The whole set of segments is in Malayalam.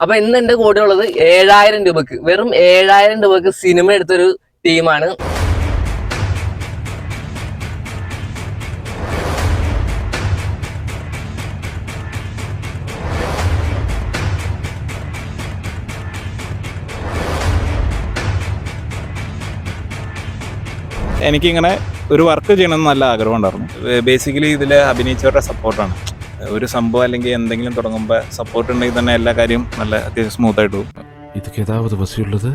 അപ്പൊ ഇന്ന് എന്റെ കൂടെ ഉള്ളത് ഏഴായിരം രൂപക്ക് വെറും ഏഴായിരം രൂപക്ക് സിനിമ എടുത്തൊരു ടീമാണ് എനിക്കിങ്ങനെ ഒരു വർക്ക് ചെയ്യണമെന്ന് നല്ല ആഗ്രഹം ഉണ്ടായിരുന്നു. ബേസിക്കലി ഇതിൽ അഭിനയിച്ചവരുടെ സപ്പോർട്ടാണ് ഒരു സംഭവം അല്ലെങ്കിൽ എന്തെങ്കിലും തുടങ്ങുമ്പോൾ സപ്പോർട്ട് ഉണ്ടെങ്കിൽ തന്നെ എല്ലാ കാര്യം നല്ല അത്യാവശ്യം സ്മൂത്ത് ആയിട്ട് പോകും இதுக்கு ஏதாவது வசி உள்ளது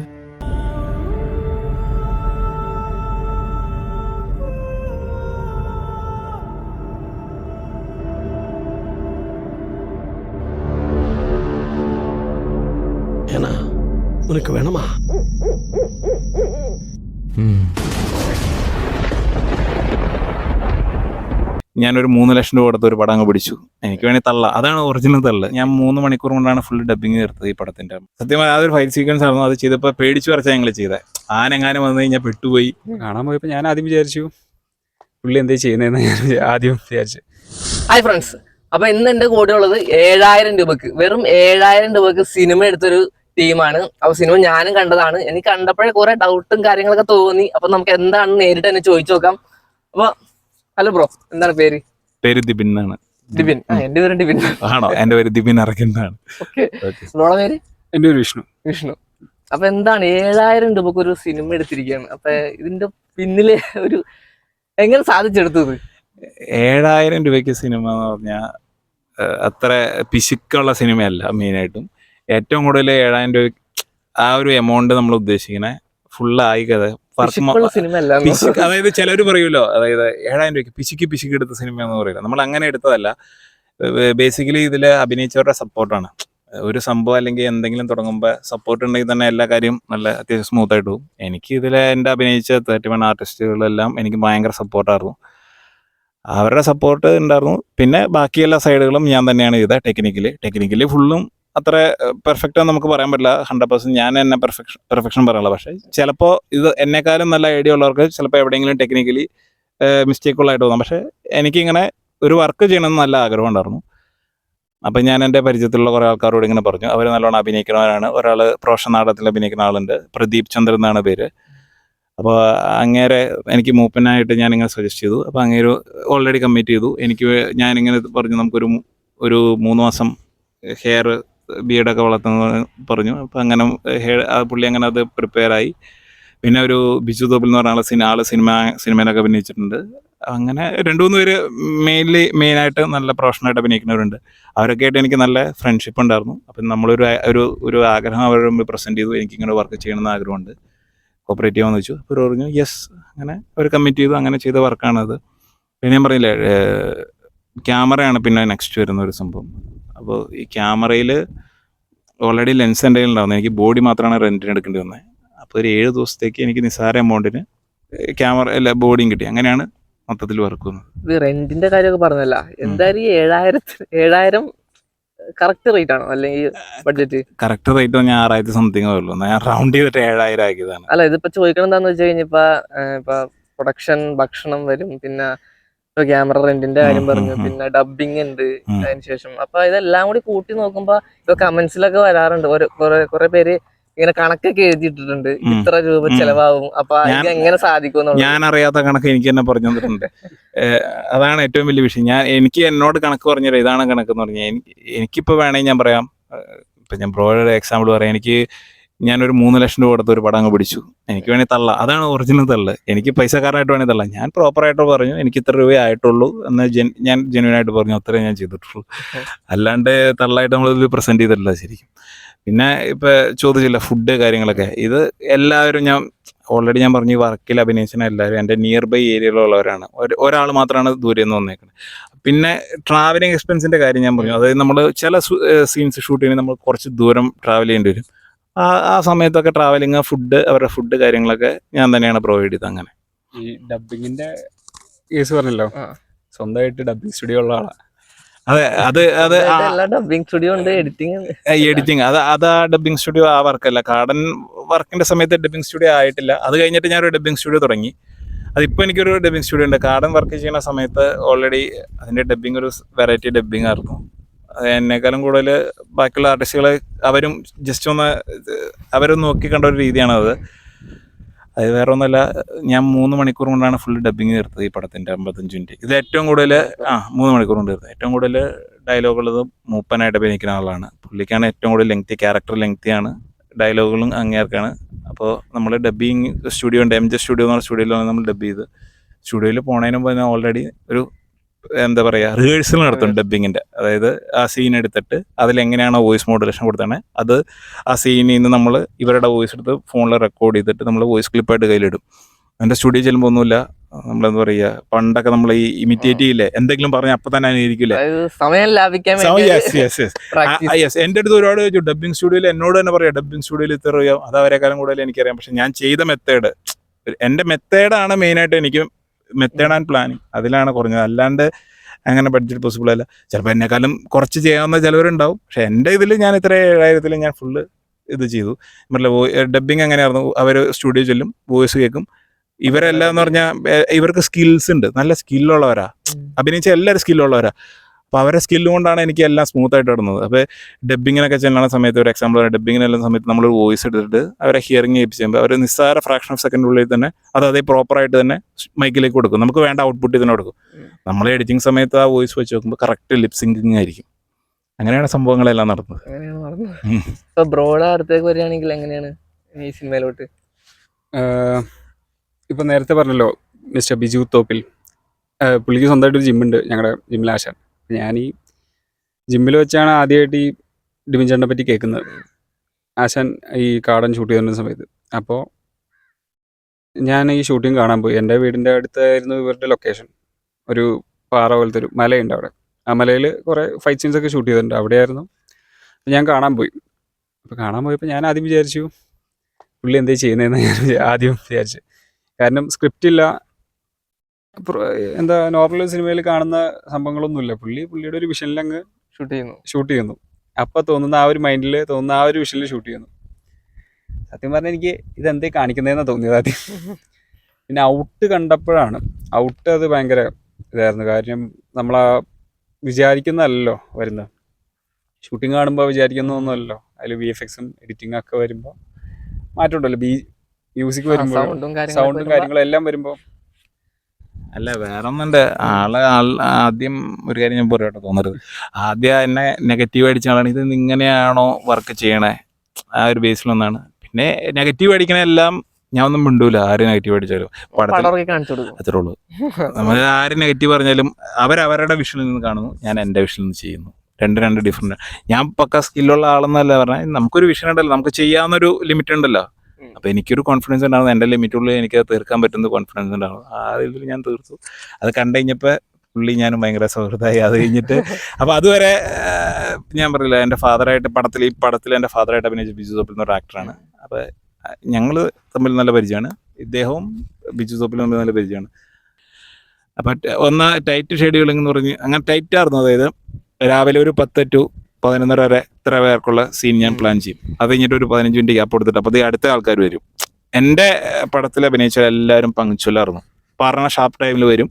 ஏன்னா உனக்கு வேணுமா ம் ഞാനൊരു മൂന്ന് ലക്ഷം രൂപ കൊടുത്ത ഒരു പടം അങ്ങ് പിടിച്ചു. എനിക്ക് വേണേൽ തള്ള. അതാണ് ഒറിജിനൽ തള്ള ഞാൻ മൂന്ന് മണിക്കൂർ കൊണ്ടാണ് ഫുൾ ഡബിങ് തീർത്തത് ഈ പടത്തിന്റെ. സത്യമായി അതൊരു ഫൈൽ സീക്വൻസ് ആയിരുന്നു. അത് ചെയ്തപ്പോൾ പേടിച്ചു വരച്ച ഞങ്ങൾ ചെയ്തത് ആനെങ്ങാനും വന്നു കഴിഞ്ഞാൽ പെട്ടുപോയി. കാണാൻ പോയപ്പോൾ ഞാൻ ആദ്യം വിചാരിച്ചു പുള്ളി എന്തേ ചെയ്യുന്നതെന്ന് ഞാൻ ആദ്യം വിചാരിച്ചു. ഹായ് ഫ്രണ്ട്സ് അപ്പൊ ഇന്ന് എന്റെ കൂടെ ഉള്ളത് ഏഴായിരം രൂപക്ക് വെറും ഏഴായിരം രൂപക്ക് സിനിമ എടുത്തൊരു ടീമാണ് അപ്പൊ സിനിമ ഞാനും കണ്ടതാണ്. എനിക്ക് കണ്ടപ്പോഴേ കുറെ ഡൗട്ടും കാര്യങ്ങളൊക്കെ തോന്നി. അപ്പൊ നമുക്ക് എന്താണെന്ന് നേരിട്ട് തന്നെ ചോദിച്ചു നോക്കാം. അപ്പൊ ഹലോ ബ്രോ എന്താണ് പേര്? പേര് ദിബിൻ എന്നാണ്. ദിബിൻ. എന്റെ പേര് ദിബിൻ. ആണോ? എന്റെ പേര് ദിബിൻ അറക്കുന്നതാണ് ബ്രോയുടെ പേര്? എന്റെ ഒരു വിഷ്ണു. വിഷ്ണു. അപ്പൊ എന്താണ് ഏഴായിരം രൂപക്ക് ഒരു സിനിമ എടുത്തിരിക്കുകയാണ്. അപ്പൊ ഇതിന്റെ പിന്നിലെ ഒരു എങ്ങനെ സാധിച്ചെടുത്തത്? ഏഴായിരം രൂപയ്ക്ക് സിനിമ എന്ന് പറഞ്ഞാൽ അത്ര പിശുക്കുള്ള സിനിമയല്ല മെയിനായിട്ടും. ഏറ്റവും കൂടുതൽ ഏഴായിരം രൂപ ആ ഒരു എമൗണ്ട് നമ്മൾ ഉദ്ദേശിക്കണേ ഫുള്ളായി കഥ അതായത് ചിലർ പറയുമല്ലോ അതായത് ഏഴായിരം രൂപയ്ക്ക് പിശുക്ക് പിശുക്ക് എടുത്ത സിനിമ എന്ന് പറയില്ല നമ്മൾ അങ്ങനെ എടുത്തതല്ല. ബേസിക്കലി ഇതിൽ അഭിനയിച്ചവരുടെ സപ്പോർട്ടാണ് ഒരു സംഭവം അല്ലെങ്കിൽ എന്തെങ്കിലും തുടങ്ങുമ്പോൾ സപ്പോർട്ട് ഉണ്ടെങ്കിൽ തന്നെ എല്ലാ കാര്യവും നല്ല അത്യാവശ്യം സ്മൂത്ത് ആയിട്ട് പോകും. എനിക്ക് ഇതിൽ എന്റെ അഭിനയിച്ച തേർട്ടി വൺ ആർട്ടിസ്റ്റുകളെല്ലാം എനിക്ക് ഭയങ്കര സപ്പോർട്ടായിരുന്നു അവരുടെ സപ്പോർട്ട് ഉണ്ടായിരുന്നു. പിന്നെ ബാക്കിയെല്ലാ സൈഡുകളും ഞാൻ തന്നെയാണ് ചെയ്തത് ടെക്നിക്കലി ടെക്നിക്കലി ഫുള്ളും അത്ര പെർഫെക്റ്റ് ആണെന്ന് നമുക്ക് പറയാൻ പറ്റില്ല. ഹൺഡ്രഡ് പെർസെന്റ് ഞാൻ എന്നെ പെർഫെക്ഷൻ പെർഫെക്ഷൻ പറയാനുള്ള. പക്ഷേ ചിലപ്പോൾ ഇത് എന്നെക്കാളും നല്ല ഐഡിയ ഉള്ളവർക്ക് ചിലപ്പോൾ എവിടെയെങ്കിലും ടെക്നിക്കലി മിസ്റ്റേക്കുള്ളതായിട്ട് തോന്നാം. പക്ഷേ എനിക്കിങ്ങനെ ഒരു വർക്ക് ചെയ്യണമെന്ന് നല്ല ആഗ്രഹം ഉണ്ടായിരുന്നു. അപ്പം ഞാൻ എന്റെ പരിചയത്തിലുള്ള കുറേ ആൾക്കാരോട് ഇങ്ങനെ പറഞ്ഞു. അവർ നല്ലോണം അഭിനയിക്കുന്നവരാണ്. ഒരാൾ പ്രൊഫഷണൽ നാടകത്തിൽ അഭിനയിക്കുന്ന ആളുണ്ട്. പ്രദീപ് ചന്ദ്രൻ എന്നാണ് പേര്. അപ്പോൾ അങ്ങേരെ എനിക്ക് മൂപ്പനായിട്ട് ഞാൻ ഇങ്ങനെ സജസ്റ്റ് ചെയ്തു. അപ്പോൾ അങ്ങേര് ഓൾറെഡി കമ്മിറ്റ് ചെയ്തു. എനിക്ക് ഞാനിങ്ങനെ പറഞ്ഞു നമുക്കൊരു ഒരു മൂന്ന് മാസം ഹെയർ ബിയഡൊക്കെ വളർത്തുന്ന പറഞ്ഞു. അപ്പം അങ്ങനെ ആ പുള്ളി അങ്ങനെ അത് പ്രിപ്പയർ ആയി പിന്നെ ഒരു ബിജു തോപ്പിൽ എന്ന് പറഞ്ഞ സിനിമ ആൾ സിനിമ സിനിമയിലൊക്കെ അഭിനയിച്ചിട്ടുണ്ട്. അങ്ങനെ രണ്ടു മൂന്ന് പേര് മെയിൻലി മെയിനായിട്ട് നല്ല പ്രൊഫഷണലായിട്ട് അഭിനയിക്കുന്നവരുണ്ട്. അവരൊക്കെ ആയിട്ട് എനിക്ക് നല്ല ഫ്രണ്ട്ഷിപ്പ് ഉണ്ടായിരുന്നു. അപ്പം നമ്മളൊരു ഒരു ഒരു ആഗ്രഹം അവരുടെ മുമ്പിൽ പ്രസന്റ് ചെയ്തു. എനിക്കിങ്ങനെ വർക്ക് ചെയ്യണമെന്ന് ആഗ്രഹമുണ്ട്. കോപ്പറേറ്റ് ചെയ്യാമെന്ന് വെച്ചു. അപ്പോൾ പറഞ്ഞു യെസ്. അങ്ങനെ അവർ കമ്മിറ്റ് ചെയ്തു. അങ്ങനെ ചെയ്ത വർക്കാണത്. പിന്നെ ഞാൻ പറഞ്ഞില്ലേ ക്യാമറയാണ് പിന്നെ നെക്സ്റ്റ് വരുന്ന ഒരു സംഭവം. അപ്പോൾ ഈ ക്യാമറയിൽ ഓൾറെഡി ലെൻസ് എന്റെ കയ്യിലുണ്ടാവുന്നത് എനിക്ക് ബോഡി മാത്രമാണ് റെന്റിന് എടുക്കേണ്ടി വന്നത് അപ്പോൾ ഒരു ഏഴ് ദിവസത്തേക്ക് എനിക്ക് നിസാര എമൗണ്ടിന് ക്യാമറ അല്ല ബോഡിയും കിട്ടി. അങ്ങനെയാണ് മൊത്തത്തിൽ വർക്ക് വന്നത് ഇത് റെന്റിന്റെ കാര്യമൊക്കെ പറഞ്ഞല്ല എന്തായാലും ഈ ഏഴായിരത്തി ഏഴായിരം കറക്റ്റ് റേറ്റ് ആണോ? അല്ലെങ്കിൽ ബഡ്ജറ്റ് കറക്റ്റ് റേറ്റ് ഞാൻ ആറായിരത്തി സംതിങ് ഉള്ളൂ. ഞാൻ റൗണ്ട് ചെയ്തിട്ട് ഏഴായിരം ആക്കിയതാണ്. അല്ല ഇതിപ്പോ ചോദിക്കണം എന്താന്ന് വെച്ച് കഴിഞ്ഞപ്പോ ഇപ്പൊ പ്രൊഡക്ഷൻ ഭക്ഷണം വരും. പിന്നെ ക്യാമറ റെന്റിന്റെ കാര്യം പറഞ്ഞു. പിന്നെ ഡബിങ് ഉണ്ട് അതിന് ശേഷം അപ്പൊ ഇതെല്ലാം കൂടി കൂട്ടി നോക്കുമ്പോ ഇപ്പൊ കമന്റ്സിലൊക്കെ വരാറുണ്ട്. കൊറേ പേര് ഇങ്ങനെ കണക്കൊക്കെ എഴുതിയിട്ടിട്ടുണ്ട്. ഇത്ര രൂപ. ചെലവാകും. അപ്പൊ ഇത് എങ്ങനെ സാധിക്കും ഞാൻ അറിയാത്ത കണക്ക് എനിക്ക് തന്നെ പറഞ്ഞു തന്നിട്ടുണ്ട് അതാണ് ഏറ്റവും വലിയ വിഷയം. ഞാൻ എനിക്ക് എന്നോട് കണക്ക് പറഞ്ഞുതരാം. ഇതാണ് കണക്ക് എന്ന് പറഞ്ഞാൽ എനിക്ക് എനിക്കിപ്പോൾ വേണമെങ്കിൽ ഞാൻ പറയാം. ഇപ്പൊ ഞാൻ ബ്രോയുടെ എക്സാമ്പിൾ പറയാം. എനിക്ക് ഞാനൊരു മൂന്ന് ലക്ഷം രൂപ കൊടുത്ത് ഒരു പടം അങ്ങ് പിടിച്ചു. എനിക്ക് വേണേൽ തള്ള. അതാണ് ഒറിജിനൽ തള്ള് എനിക്ക് പൈസക്കാരനായിട്ട് വേണേൽ തള്ള. ഞാൻ പ്രോപ്പറായിട്ട് പറഞ്ഞു എനിക്ക് ഇത്ര രൂപ ആയിട്ടുള്ളൂ എന്ന് ഞാൻ ജെന്യൂൻ ആയിട്ട് പറഞ്ഞു. അത്രേ ഞാൻ ചെയ്തിട്ടുള്ളൂ. അല്ലാണ്ട് തള്ളായിട്ട് നമ്മളിത് പ്രസന്റ് ചെയ്തിട്ടില്ല ശരിക്കും. പിന്നെ ഇപ്പൊ ചോദിച്ചില്ല ഫുഡ് കാര്യങ്ങളൊക്കെ. ഇത് എല്ലാവരും ഞാൻ ഓൾറെഡി ഞാൻ പറഞ്ഞു വർക്കിൽ അഭിനയിച്ച എല്ലാവരും എന്റെ നിയർ ബൈ ഏരിയയിലുള്ളവരാണ് ഒരാൾ മാത്രമാണ് ദൂരെ നിന്ന് വന്നേക്കുന്നത് പിന്നെ ട്രാവലിംഗ് എക്സ്പെൻസിന്റെ കാര്യം ഞാൻ പറഞ്ഞു. അതായത് നമ്മൾ ചില സീൻസ് ഷൂട്ട് ചെയ്യുന്നത് നമ്മൾ കുറച്ച് ദൂരം ട്രാവൽ ചെയ്യേണ്ടി വരും. ആ ആ സമയത്തൊക്കെ ട്രാവലിങ് ഫുഡ് അവരുടെ ഫുഡ് കാര്യങ്ങളൊക്കെ ഞാൻ തന്നെയാണ് പ്രൊവൈഡ് ചെയ്തത് അങ്ങനെ. ഈ ഡബിങ്ങിന്റെ കേസ് പറഞ്ഞല്ലോ? സ്വന്തമായിട്ട് ഡബിങ് സ്റ്റുഡിയോ ഉള്ള ആളാ. അതെ അത് അത് ഡബിങ് സ്റ്റുഡിയോ ഉണ്ട് എഡിറ്റിംഗ് എഡിറ്റിംഗ് അത് അത് ആ ഡബിങ് സ്റ്റുഡിയോ ആ വർക്കല്ല. കാടൻ വർക്കിന്റെ സമയത്ത് ഡബിങ് സ്റ്റുഡിയോ ആയിട്ടില്ല. അത് കഴിഞ്ഞിട്ട് ഞാനൊരു ഡബിങ് സ്റ്റുഡിയോ തുടങ്ങി. അതിപ്പോൾ എനിക്കൊരു ഡബിങ് സ്റ്റുഡിയോ ഉണ്ട്. കാടൻ വർക്ക് ചെയ്യുന്ന സമയത്ത് ഓൾറെഡി അതിന്റെ ഡബിങ് ഒരു വെറൈറ്റി ഡബിങ് ആയിരുന്നു. എന്നെക്കാളും കൂടുതൽ ബാക്കിയുള്ള ആർട്ടിസ്റ്റുകളെ അവരും ജസ്റ്റ് ഒന്ന് അവരും നോക്കി കണ്ട ഒരു രീതിയാണത്. അത് വേറെ ഒന്നല്ല ഞാൻ മൂന്ന് മണിക്കൂർ കൊണ്ടാണ് ഫുൾ ഡബിങ് തീർത്തത് ഈ പടത്തിന്റെ അമ്പത്തഞ്ച് മിനിറ്റ് ഇത് ഏറ്റവും കൂടുതൽ ആ മൂന്ന് മണിക്കൂർ കൊണ്ട് തീർത്തത് ഏറ്റവും കൂടുതൽ ഡയലോഗുള്ളത് മൂപ്പനായിട്ട് അഭിനയിക്കുന്ന ആളാണ്. പുള്ളിക്കാണ് ഏറ്റവും കൂടുതൽ ലെങ്തി ക്യാരക്ടർ ലെങ്തിയാണ് ഡയലോഗുകളും അങ്ങേർക്കാണ് അപ്പോൾ നമ്മൾ ഡബിങ് സ്റ്റുഡിയോ ഉണ്ട്. എം ജെ സ്റ്റുഡിയോ എന്ന് സ്റ്റുഡിയോയിലാണ് നമ്മൾ ഡബ് ചെയ്ത്. സ്റ്റുഡിയോയിൽ പോണതിന് മുമ്പ് ഓൾറെഡി ഒരു എന്താ പറയുക റിഹേഴ്സൽ നടത്തും ഡബ്ബിങ്ങിന്റെ അതായത് ആ സീൻ എടുത്തിട്ട് അതിൽ എങ്ങനെയാണോ വോയിസ് മോഡുലേഷൻ കൊടുത്തത് അത് ആ സീനിൽ നിന്ന് നമ്മൾ ഇവരുടെ വോയിസ് എടുത്ത് ഫോണിൽ റെക്കോർഡ് ചെയ്തിട്ട് നമ്മൾ വോയിസ് ക്ലിപ്പായിട്ട് കയ്യിലിടും. എന്റെ സ്റ്റുഡിയോ ചെല്ലുമ്പോൾ ഒന്നുമില്ല നമ്മളെന്താ പറയുക പണ്ടൊക്കെ നമ്മൾ ഈ ഇമിറ്റേറ്റ് ചെയ്യില്ലേ എന്തെങ്കിലും പറഞ്ഞ അപ്പൊ തന്നെ അനുകരിക്കില്ലേ സമയം ലാഭിക്കാൻ യെസ് എന്റെ അടുത്ത് ഒരുപാട് ചോദിച്ചു ഡബ്ബിംഗ് സ്റ്റുഡിയോയിൽ എന്നോട് തന്നെ പറയാം ഡബിങ് സ്റ്റുഡിയോയിൽ ഇത്ര അറിയാം അത് അവരെക്കാളും കൂടുതൽ എനിക്കറിയാം. പക്ഷെ ഞാൻ ചെയ്ത മെത്തേഡ് എന്റെ മെത്തേഡാണ് മെയിനായിട്ട് എനിക്ക് മെത്തേഡ് ആൻഡ് പ്ലാനിങ് അതിലാണ് കുറഞ്ഞത്. അല്ലാണ്ട് അങ്ങനെ ബഡ്ജറ്റ് പോസിബിൾ അല്ല. ചിലപ്പോൾ എന്നെക്കാളും കുറച്ച് ചെയ്യാവുന്ന ചിലവരുണ്ടാവും. പക്ഷെ എന്റെ ഇതിൽ ഞാൻ ഇത്ര ഏഴായിരത്തിൽ ഞാൻ ഫുള്ള് ഇത് ചെയ്തു. മറ്റേ ഡബിങ് എങ്ങനെയായിരുന്നു? അവർ സ്റ്റുഡിയോ ചെല്ലും വോയിസ് കേൾക്കും ഇവരെല്ലാം എന്ന് പറഞ്ഞാൽ ഇവർക്ക് സ്കിൽസ് ഉണ്ട്. നല്ല സ്കില്ലുള്ളവരാ അഭിനയിച്ച എല്ലാവരും സ്കില്ലുള്ളവരാ അപ്പോൾ അവരെ സ്കില്ല് കൊണ്ടാണ് എനിക്ക് എല്ലാം സ്മൂത്ത് ആയിട്ട് ഇടുന്നത് അപ്പോൾ ഡബിങ്ങിനൊക്കെ ചെല്ലുന്ന സമയത്ത് ഒരു എക്സാമ്പിൾ ഡബിങ്ങിന് എല്ലാം സമയത്ത് നമ്മൾ വോയിസ് എടുത്തിട്ട് അവരെ ഹിയറിംഗ് ചെയ്യുമ്പോൾ അവർ നിസ്സാര ഫ്രാക്ഷൻ ഓഫ് സെക്കൻഡിനുള്ളിൽ തന്നെ അത് അതേ പ്രോപ്പറായിട്ട് തന്നെ മൈക്കിലേക്ക് കൊടുക്കും. നമുക്ക് വേണ്ട ഔട്ട്പുട്ട് ഇതിന് കൊടുക്കും. നമ്മൾ എഡിറ്റിംഗ് സമയത്ത് ആ വോയിസ് വെച്ച് നോക്കുമ്പോൾ കറക്റ്റ് ലിപ് സിങ്കിങ് ആയിരിക്കും. അങ്ങനെയാണ് സംഭവങ്ങളെല്ലാം നടന്നത്. അങ്ങനെയാണ് നടന്നത്. ഉം. ഇപ്പൊ ബ്രോഡ് അടുത്തേക്ക് വരികയാണെങ്കിൽ എങ്ങനെയാണ് ഈ സിനിമയിലോട്ട്? ഇപ്പം നേരത്തെ പറഞ്ഞല്ലോ മിസ്റ്റർ ബിജു തോപ്പിൽ. പുള്ളിക്ക് പുള്ളിക്ക് സ്വന്തമായിട്ടൊരു ജിമ്മുണ്ട് ഞങ്ങളുടെ ജിമ്മിൽ ആശാൻ. ഞാൻ ഈ ജിമ്മിൽ വെച്ചാണ് ആദ്യമായിട്ട് ഈ ഡിമിൻ പറ്റി കേൾക്കുന്നത്. ആശാൻ ഈ കാടൻ ഷൂട്ട് ചെയ്തിരുന്ന സമയത്ത്. അപ്പോൾ ഞാൻ ഈ ഷൂട്ടിങ് കാണാൻ പോയി. എന്റെ വീടിന്റെ അടുത്തായിരുന്നു ഇവരുടെ ലൊക്കേഷൻ ഒരു പാറ പോലത്തെ ഒരു മലയുണ്ട് അവിടെ. ആ മലയിൽ കുറേ ഫൈറ്റ് സീൻസ് ഒക്കെ ഷൂട്ട് ചെയ്തിട്ടുണ്ട്. അവിടെയായിരുന്നു. ഞാൻ കാണാൻ പോയി. അപ്പോൾ കാണാൻ പോയപ്പോൾ ഞാൻ ആദ്യം വിചാരിച്ചു പുള്ളി എന്തേ ചെയ്യുന്നതെന്ന് ഞാൻ ആദ്യം വിചാരിച്ചു. കാരണം സ്ക്രിപ്റ്റ് ഇല്ല. എന്താ നോർമൽ സിനിമയിൽ കാണുന്ന സംഭവങ്ങളൊന്നുമില്ല. പുള്ളി പുള്ളിയുടെ ഒരു വിഷനിൽ അങ്ങ് ഷൂട്ട് ചെയ്യുന്നു. ഷൂട്ട് ചെയ്യുന്നു. അപ്പോൾ തോന്നുന്ന ആ ഒരു മൈൻഡിൽ തോന്നുന്ന ആ ഒരു വിഷനിൽ ഷൂട്ട് ചെയ്യുന്നു. സത്യം പറഞ്ഞാൽ എനിക്ക് ഇതെന്തേ കാണിക്കുന്നതെന്നാണ് തോന്നിയത് ആദ്യം. പിന്നെ ഔട്ട് കണ്ടപ്പോഴാണ്. ഔട്ട് അത് ഭയങ്കര ഇതായിരുന്നു. കാര്യം നമ്മളാ വിചാരിക്കുന്നതല്ലോ വരുന്നത് ഷൂട്ടിംഗ് കാണുമ്പോൾ വിചാരിക്കുന്നതൊന്നുമല്ലോ അതിൽ വി എഫ് എക്സും എഡിറ്റിംഗ് ഒക്കെ വരുമ്പോൾ മാറ്റമുണ്ടല്ലോ. ബി മ്യൂസിക് വരുമ്പോൾ സൗണ്ടും കാര്യങ്ങളും എല്ലാം വരുമ്പോൾ അല്ല വേറെ ഒന്നുണ്ട് ആൾ ആൾ ആദ്യം ഒരു കാര്യം ഞാൻ പറയട്ടെ തോന്നരുത്. ആദ്യം എന്നെ നെഗറ്റീവ് അടിച്ച ആളാണ്. ഇത് ഇങ്ങനെയാണോ വർക്ക് ചെയ്യണേ? ആ ഒരു ബേസിൽ ഒന്നാണ് പിന്നെ നെഗറ്റീവ് അടിക്കണ എല്ലാം ഞാൻ ഒന്നും മിണ്ടൂല. ആര് നെഗറ്റീവ് അടിച്ചാലും. പടത്തിൽ അത്രേ ഉള്ളൂ. നമ്മൾ ആര് നെഗറ്റീവ് പറഞ്ഞാലും അവരവരുടെ വിഷനിൽ നിന്ന് കാണുന്നു. ഞാൻ എന്റെ വിഷനിൽ നിന്ന് ചെയ്യുന്നു. രണ്ട് രണ്ട് ഡിഫറെന്റ് ഞാൻ പക്ക സ്കില്ലുള്ള ആളെന്നല്ല പറഞ്ഞാൽ നമുക്കൊരു വിഷൻ ഉണ്ടല്ലോ. നമുക്ക് ചെയ്യാവുന്നൊരു ലിമിറ്റ് ഉണ്ടല്ലോ. അപ്പൊ എനിക്കൊരു കോൺഫിഡൻസ് ഉണ്ടാവും എന്റെ ലിമിറ്റുള്ളിൽ എനിക്ക് അത് തീർക്കാൻ പറ്റുന്ന കോൺഫിഡൻസ് ഉണ്ടാവും ആ ഇതിൽ ഞാൻ തീർത്തു. അത് കണ്ടു കഴിഞ്ഞപ്പോൾ പുള്ളി ഞാനും ഭയങ്കര സുഹൃത്തായി. അത് കഴിഞ്ഞിട്ട് അപ്പൊ അതുവരെ ഞാൻ പറയില്ല എന്റെ ഫാദറായിട്ട് പടത്തിൽ ഈ പടത്തിൽ എന്റെ ഫാദറായിട്ട് അഭിനയിച്ച ബിജു തോപ്പിൽ എന്നൊരു ആക്ടറാണ് അപ്പൊ ഞങ്ങൾ തമ്മിൽ നല്ല പരിചയമാണ്. ഇദ്ദേഹവും ബിജു തോപ്പിൽ തമ്മിൽ നല്ല പരിചയമാണ്. അപ്പൊ ഒന്ന് ടൈറ്റ് ഷെഡ്യൂളിംഗ് എന്ന് പറഞ്ഞ് അങ്ങനെ ടൈറ്റ് ആയിരുന്നു അതായത് രാവിലെ ഒരു പത്ത് ടു പതിനൊന്നര വരെ ഇത്ര പേർക്കുള്ള സീൻ ഞാൻ പ്ലാൻ ചെയ്യും. അത് കഴിഞ്ഞിട്ട് ഒരു പതിനഞ്ച് മിനിറ്റ് ഗ്യാപ്പ് കൊടുത്തിട്ട് അപ്പോൾ അടുത്ത ആൾക്കാർ വരും. എന്റെ പടത്തിൽ അഭിനയിച്ച എല്ലാവരും പങ്ക്ച്വലായിരുന്നു പറഞ്ഞ ഷാർപ്പ് ടൈമിൽ വരും.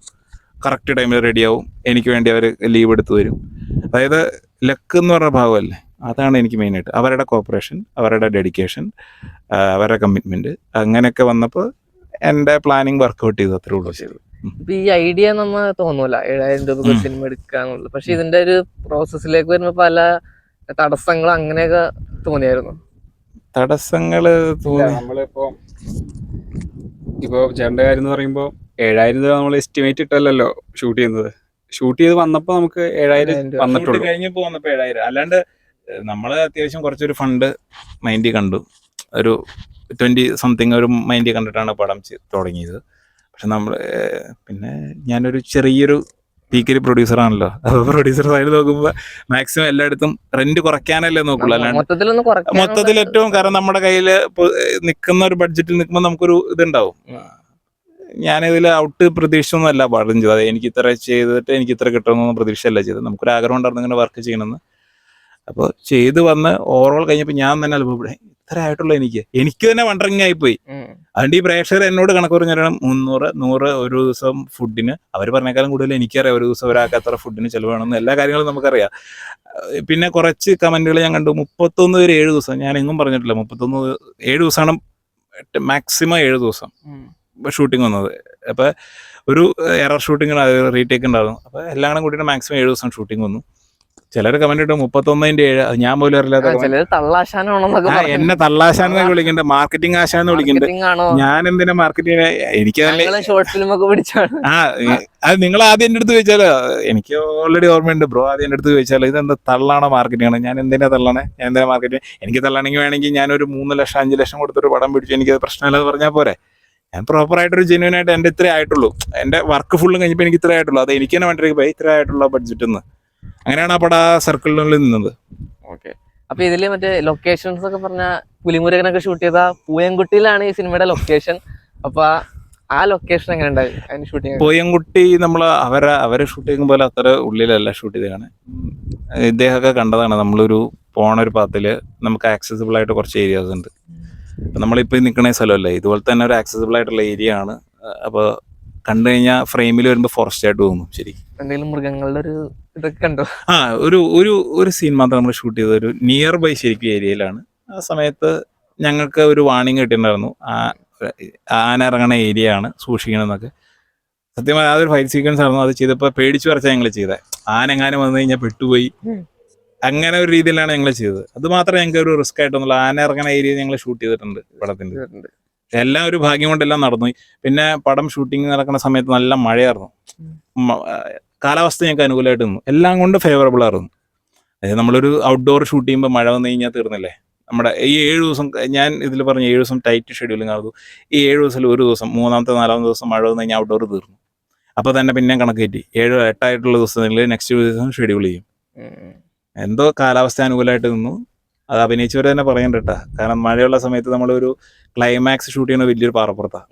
കറക്റ്റ് ടൈമിൽ റെഡിയാവും എനിക്ക് വേണ്ടി അവർ ലീവ് എടുത്ത് വരും. അതായത് ലക്ക് എന്ന് പറഞ്ഞ ഭാഗമല്ലേ? അതാണ് എനിക്ക് മെയിനായിട്ട് അവരുടെ കോപ്പറേഷൻ അവരുടെ ഡെഡിക്കേഷൻ അവരുടെ കമ്മിറ്റ്മെന്റ് അങ്ങനെയൊക്കെ വന്നപ്പോൾ എന്റെ പ്ലാനിങ് വർക്കൗട്ട് ചെയ്തു അത്രേ ഉള്ളൂ. ശരി ഇപ്പൊ ഈ ഐഡിയ നമ്മ തോന്നൂല. ഏഴായിരം രൂപ. സിനിമ എടുക്കാന്നുള്ളത് പക്ഷെ ഇതിന്റെ ഒരു പ്രോസസ്സിലേക്ക് വരുമ്പോ പല തടസ്സങ്ങളും അങ്ങനെയൊക്കെ തോന്നിയായിരുന്നു. തടസ്സങ്ങൾ തോന്നി. നമ്മളിപ്പോ ഇപ്പോ ചേട്ടന്റെ കാര്യം എന്ന് പറയുമ്പോൾ ഏഴായിരം രൂപ നമ്മൾ എസ്റ്റിമേറ്റ് ഇട്ടല്ലോ ഷൂട്ട് ചെയ്യുന്നത്. ഷൂട്ട് ചെയ്ത് വന്നപ്പോ നമുക്ക് ഏഴായിരം. വന്നിട്ടുള്ളൂ. ഷൂട്ട് കഴിഞ്ഞപ്പോ വന്നപ്പോ ഏഴായിരം. അല്ലാണ്ട് നമ്മൾ അത്യാവശ്യം കുറച്ചൊരു ഫണ്ട് മൈൻഡിൽ കണ്ടു. ഒരു ട്വന്റി സംതിങ് ഒരു മൈൻഡിൽ കണ്ടിട്ടാണ് പടം തുടങ്ങിയത്. പക്ഷെ നമ്മൾ പിന്നെ ഞാനൊരു ചെറിയൊരു പീക്കിൽ പ്രൊഡ്യൂസർ ആണല്ലോ. അപ്പോൾ പ്രൊഡ്യൂസർ സൈഡ് നോക്കുമ്പോൾ മാക്സിമം എല്ലായിടത്തും റെന്റ് കുറയ്ക്കാനല്ലേ നോക്കുള്ളൂ. അല്ലാണ്ട് മൊത്തത്തിൽ ഏറ്റവും കാരണം നമ്മുടെ കയ്യിൽ നിൽക്കുന്ന ഒരു ബഡ്ജറ്റിൽ നിൽക്കുമ്പോൾ നമുക്കൊരു ഇതുണ്ടാവും. ഞാനിതിൽ ഔട്ട് പ്രതീക്ഷിച്ചൊന്നുമല്ല പാടും ചെയ്തത്. എനിക്ക് ഇത്ര ചെയ്തിട്ട് എനിക്ക് ഇത്ര കിട്ടുമെന്നൊന്നും പ്രതീക്ഷയല്ല ചെയ്തത്. നമുക്കൊരു ആഗ്രഹം ഉണ്ടായിരുന്നു ഇങ്ങനെ വർക്ക് ചെയ്യണമെന്ന്. അപ്പോൾ ചെയ്ത് വന്ന് ഓവറോൾ കഴിഞ്ഞപ്പോൾ ഞാൻ തന്നെ അനുഭവപ്പെടും ഇത്ര ആയിട്ടുള്ള എനിക്ക്. എനിക്ക് തന്നെ വണ്ടറിങ് ആയിപ്പോയി. പോയി അതുകൊണ്ട് ഈ പ്രേക്ഷകർ എന്നോട് കണക്ക് പറഞ്ഞു തരണം മുന്നൂറ് നൂറ് ഒരു ദിവസം ഫുഡിന് അവർ പറഞ്ഞേക്കാളും കൂടുതൽ എനിക്കറിയാം ഒരു ദിവസം ഒരാൾക്ക് അത്ര ഫുഡിന് ചിലവാണെന്ന് എല്ലാ കാര്യങ്ങളും നമുക്കറിയാം. പിന്നെ കുറച്ച് കമന്റുകൾ ഞാൻ കണ്ടു. മുപ്പത്തൊന്ന് പേര് ഏഴ് ദിവസം. ഞാൻ എങ്ങും പറഞ്ഞിട്ടില്ല. മുപ്പത്തൊന്ന് ഏഴ് ദിവസമാണ് മാക്സിമം ഏഴ് ദിവസം. ഷൂട്ടിംഗ് വന്നത്. അപ്പൊ ഒരു എറർ ഷൂട്ടിംഗ് റീടേക്ക് ഉണ്ടായിരുന്നു. അപ്പൊ എല്ലാം കൂടെ കൂട്ടിയിട്ട് മാക്സിമം ഏഴ് ദിവസം ഷൂട്ടിംഗ് വന്നു. ചിലർ കമന്റ് ഇട്ടു മുപ്പത്തൊന്നിന്റെ ഏഴ്. അത് ഞാൻ പോലും അറിയില്ലാത്ത. ചിലര് തള്ളാശാനാണെന്നൊക്കെ ആ, എന്നെ തള്ളാശാന്ന് വിളിക്കുന്നുണ്ട്. മാർക്കറ്റിംഗ് ആശാന്ന് ആണോ? ഞാൻ എന്തിനാ മാർക്കറ്റിംഗ് എനിക്ക് ഞങ്ങൾ ഷോർട്ട് ഫിലിം ഒക്കെ പിടിച്ചാണ് ആ ഏ, അത് നിങ്ങൾ ആദ്യം എന്റെ അടുത്ത് ചോദിച്ചാലോ? എനിക്ക് ഓൾറെഡി ഓർമ്മയുണ്ട്. ബ്രോ ആദ്യം എന്റെ അടുത്ത് ചോദിച്ചാലോ? ഇതെന്താ തള്ളാണോ മാർക്കറ്റിംഗ് ആണ്? ഞാൻ എന്തിനാ തള്ളണേ? ഞാൻ എന്തിനാ മാർക്കറ്റിംഗ് എനിക്ക് തള്ളണമെങ്കിൽ വേണമെങ്കിൽ ഞാൻ ഒരു മൂന്ന് ലക്ഷം അഞ്ച് ലക്ഷം കൊടുത്തൊരു പടം പിടിച്ചു. എനിക്ക് പ്രശ്നമില്ലാതെ പറഞ്ഞാൽ പോരെ. ഞാൻ പ്രോപ്പർ ആയിട്ടൊരു ജെന്യൂൻ ആയിട്ട് എന്റെ ഇത്രേ ആയിട്ടുള്ളൂ. എന്റെ വർക്ക് ഫുള്ളും കഴിഞ്ഞപ്പോൾ എനിക്ക് ഇത്രേ ആയിട്ടുള്ളൂ. അത് എനിക്ക് തന്നെ വേണ്ടി ഇത്രേ ആയിട്ടുള്ള ബഡ്ജറ്റ് എന്ന് അങ്ങനെയാണ് ആ പട ആ സർക്കിളിനുള്ളിൽ നിന്നത്. ഓക്കെ. അപ്പൊ ഇതിൽ മറ്റേ ലൊക്കേഷൻസ് ഒക്കെ പറഞ്ഞ പുലിമുരുകനൊക്കെ ഷൂട്ട് ചെയ്ത പൂയംകുട്ടിയിലാണ് ഈ സിനിമയുടെ ലൊക്കേഷൻ അപ്പൊ ആ ലൊക്കേഷൻ എങ്ങനെ ഉണ്ടായി അതിന് ഷൂട്ടിങ് പോയൻകുട്ടി നമ്മൾ അവരെ അവരെ ഷൂട്ട് ചെയ്യുന്ന പോലെ അത്ര ഉള്ളിലല്ല ഷൂട്ട് ചെയ്തതാണ്. ഇദ്ദേഹമൊക്കെ കണ്ടതാണ്. നമ്മളൊരു പോണ ഒരു പാത്തിൽ നമുക്ക് ആക്സസിബിൾ ആയിട്ട് കുറച്ച് ഏരിയാസ് ഉണ്ട്. നമ്മളിപ്പോ നിൽക്കുന്ന സ്ഥലമല്ലേ? ഇതുപോലെ തന്നെ ഒരു ആക്സസിബിൾ ആയിട്ടുള്ള ഏരിയ ആണ്. അപ്പോൾ കണ്ടു കഴിഞ്ഞാൽ ഫ്രെയിമിൽ വരുമ്പോൾ ഫോറസ്റ്റ് ആയിട്ട് തോന്നും ശരി എന്തെങ്കിലും മൃഗങ്ങളുടെ ഒരു ഇതൊക്കെ കണ്ടോ? ആ ഒരു ഒരു ഒരു സീൻ മാത്രം നമ്മൾ ഷൂട്ട് ചെയ്തത്. ഒരു നിയർ ബൈ ശരിക്കും ഏരിയയിലാണ് ആ സമയത്ത് ഞങ്ങൾക്ക് ഒരു വാണിംഗ് കിട്ടിയിട്ടുണ്ടായിരുന്നു. ആ ആന ഇറങ്ങണ ഏരിയ ആണ് സൂക്ഷിക്കണം എന്നൊക്കെ സത്യമായി അതൊരു ഫൈറ്റ് സീക്വൻസ് ആയിരുന്നു. അത് ചെയ്തപ്പോൾ പേടിച്ചു വരച്ച ഞങ്ങൾ ചെയ്തത് ആന എങ്ങാനും വന്നു കഴിഞ്ഞാൽ പെട്ടുപോയി. അങ്ങനെ ഒരു രീതിയിലാണ് ഞങ്ങൾ ചെയ്തത്. അത് മാത്രമേ ഞങ്ങൾക്ക് ഒരു റിസ്ക് ആയിട്ടൊന്നുമില്ല. ആന ഇറങ്ങണ ഏരിയ ഞങ്ങൾ ഷൂട്ട് ചെയ്തിട്ടുണ്ട് പടത്തിന്റെ. എല്ലാം ഒരു ഭാഗ്യം കൊണ്ടെല്ലാം നടന്നു. പിന്നെ പടം ഷൂട്ടിംഗ് നടക്കുന്ന സമയത്ത് നല്ല മഴയായിരുന്നു. കാലാവസ്ഥ ഞങ്ങൾക്ക് അനുകൂലമായിട്ട് നിന്നു എല്ലാം കൊണ്ട് ഫേവറബിൾ ആയിരുന്നു. അതായത് നമ്മളൊരു ഔട്ട്ഡോർ ഷൂട്ട് ചെയ്യുമ്പോൾ മഴ വന്നു കഴിഞ്ഞാൽ തീർന്നില്ലേ? നമ്മുടെ ഈ ഏഴ് ദിവസം ഞാൻ ഇതിൽ പറഞ്ഞ ഏഴ് ദിവസം ടൈറ്റ് ഷെഡ്യൂളിംഗ് ആയിരുന്നു. ഈ ഏഴ് ദിവസം ഒരു ദിവസം മൂന്നാമത്തെ നാലാമത്തെ ദിവസം മഴ വന്നു കഴിഞ്ഞാൽ ഔട്ട്ഡോർ തീർന്നു. അപ്പോൾ തന്നെ പിന്നെ കണക്ക് കയറ്റി ഏഴ് എട്ടായിട്ടുള്ള ദിവസങ്ങളിൽ നെക്സ്റ്റ് ദിവസം ഷെഡ്യൂൾ ചെയ്യും. എന്തോ കാലാവസ്ഥ അനുകൂലമായിട്ട് നിന്നു അത് അഭിനയിച്ചവർ തന്നെ പറയണ്ട കാരണം മഴയുള്ള സമയത്ത് നമ്മളൊരു ക്ലൈമാക്സ് ഷൂട്ട് ചെയ്യണ വലിയൊരു പാറപ്പുറത്താണ്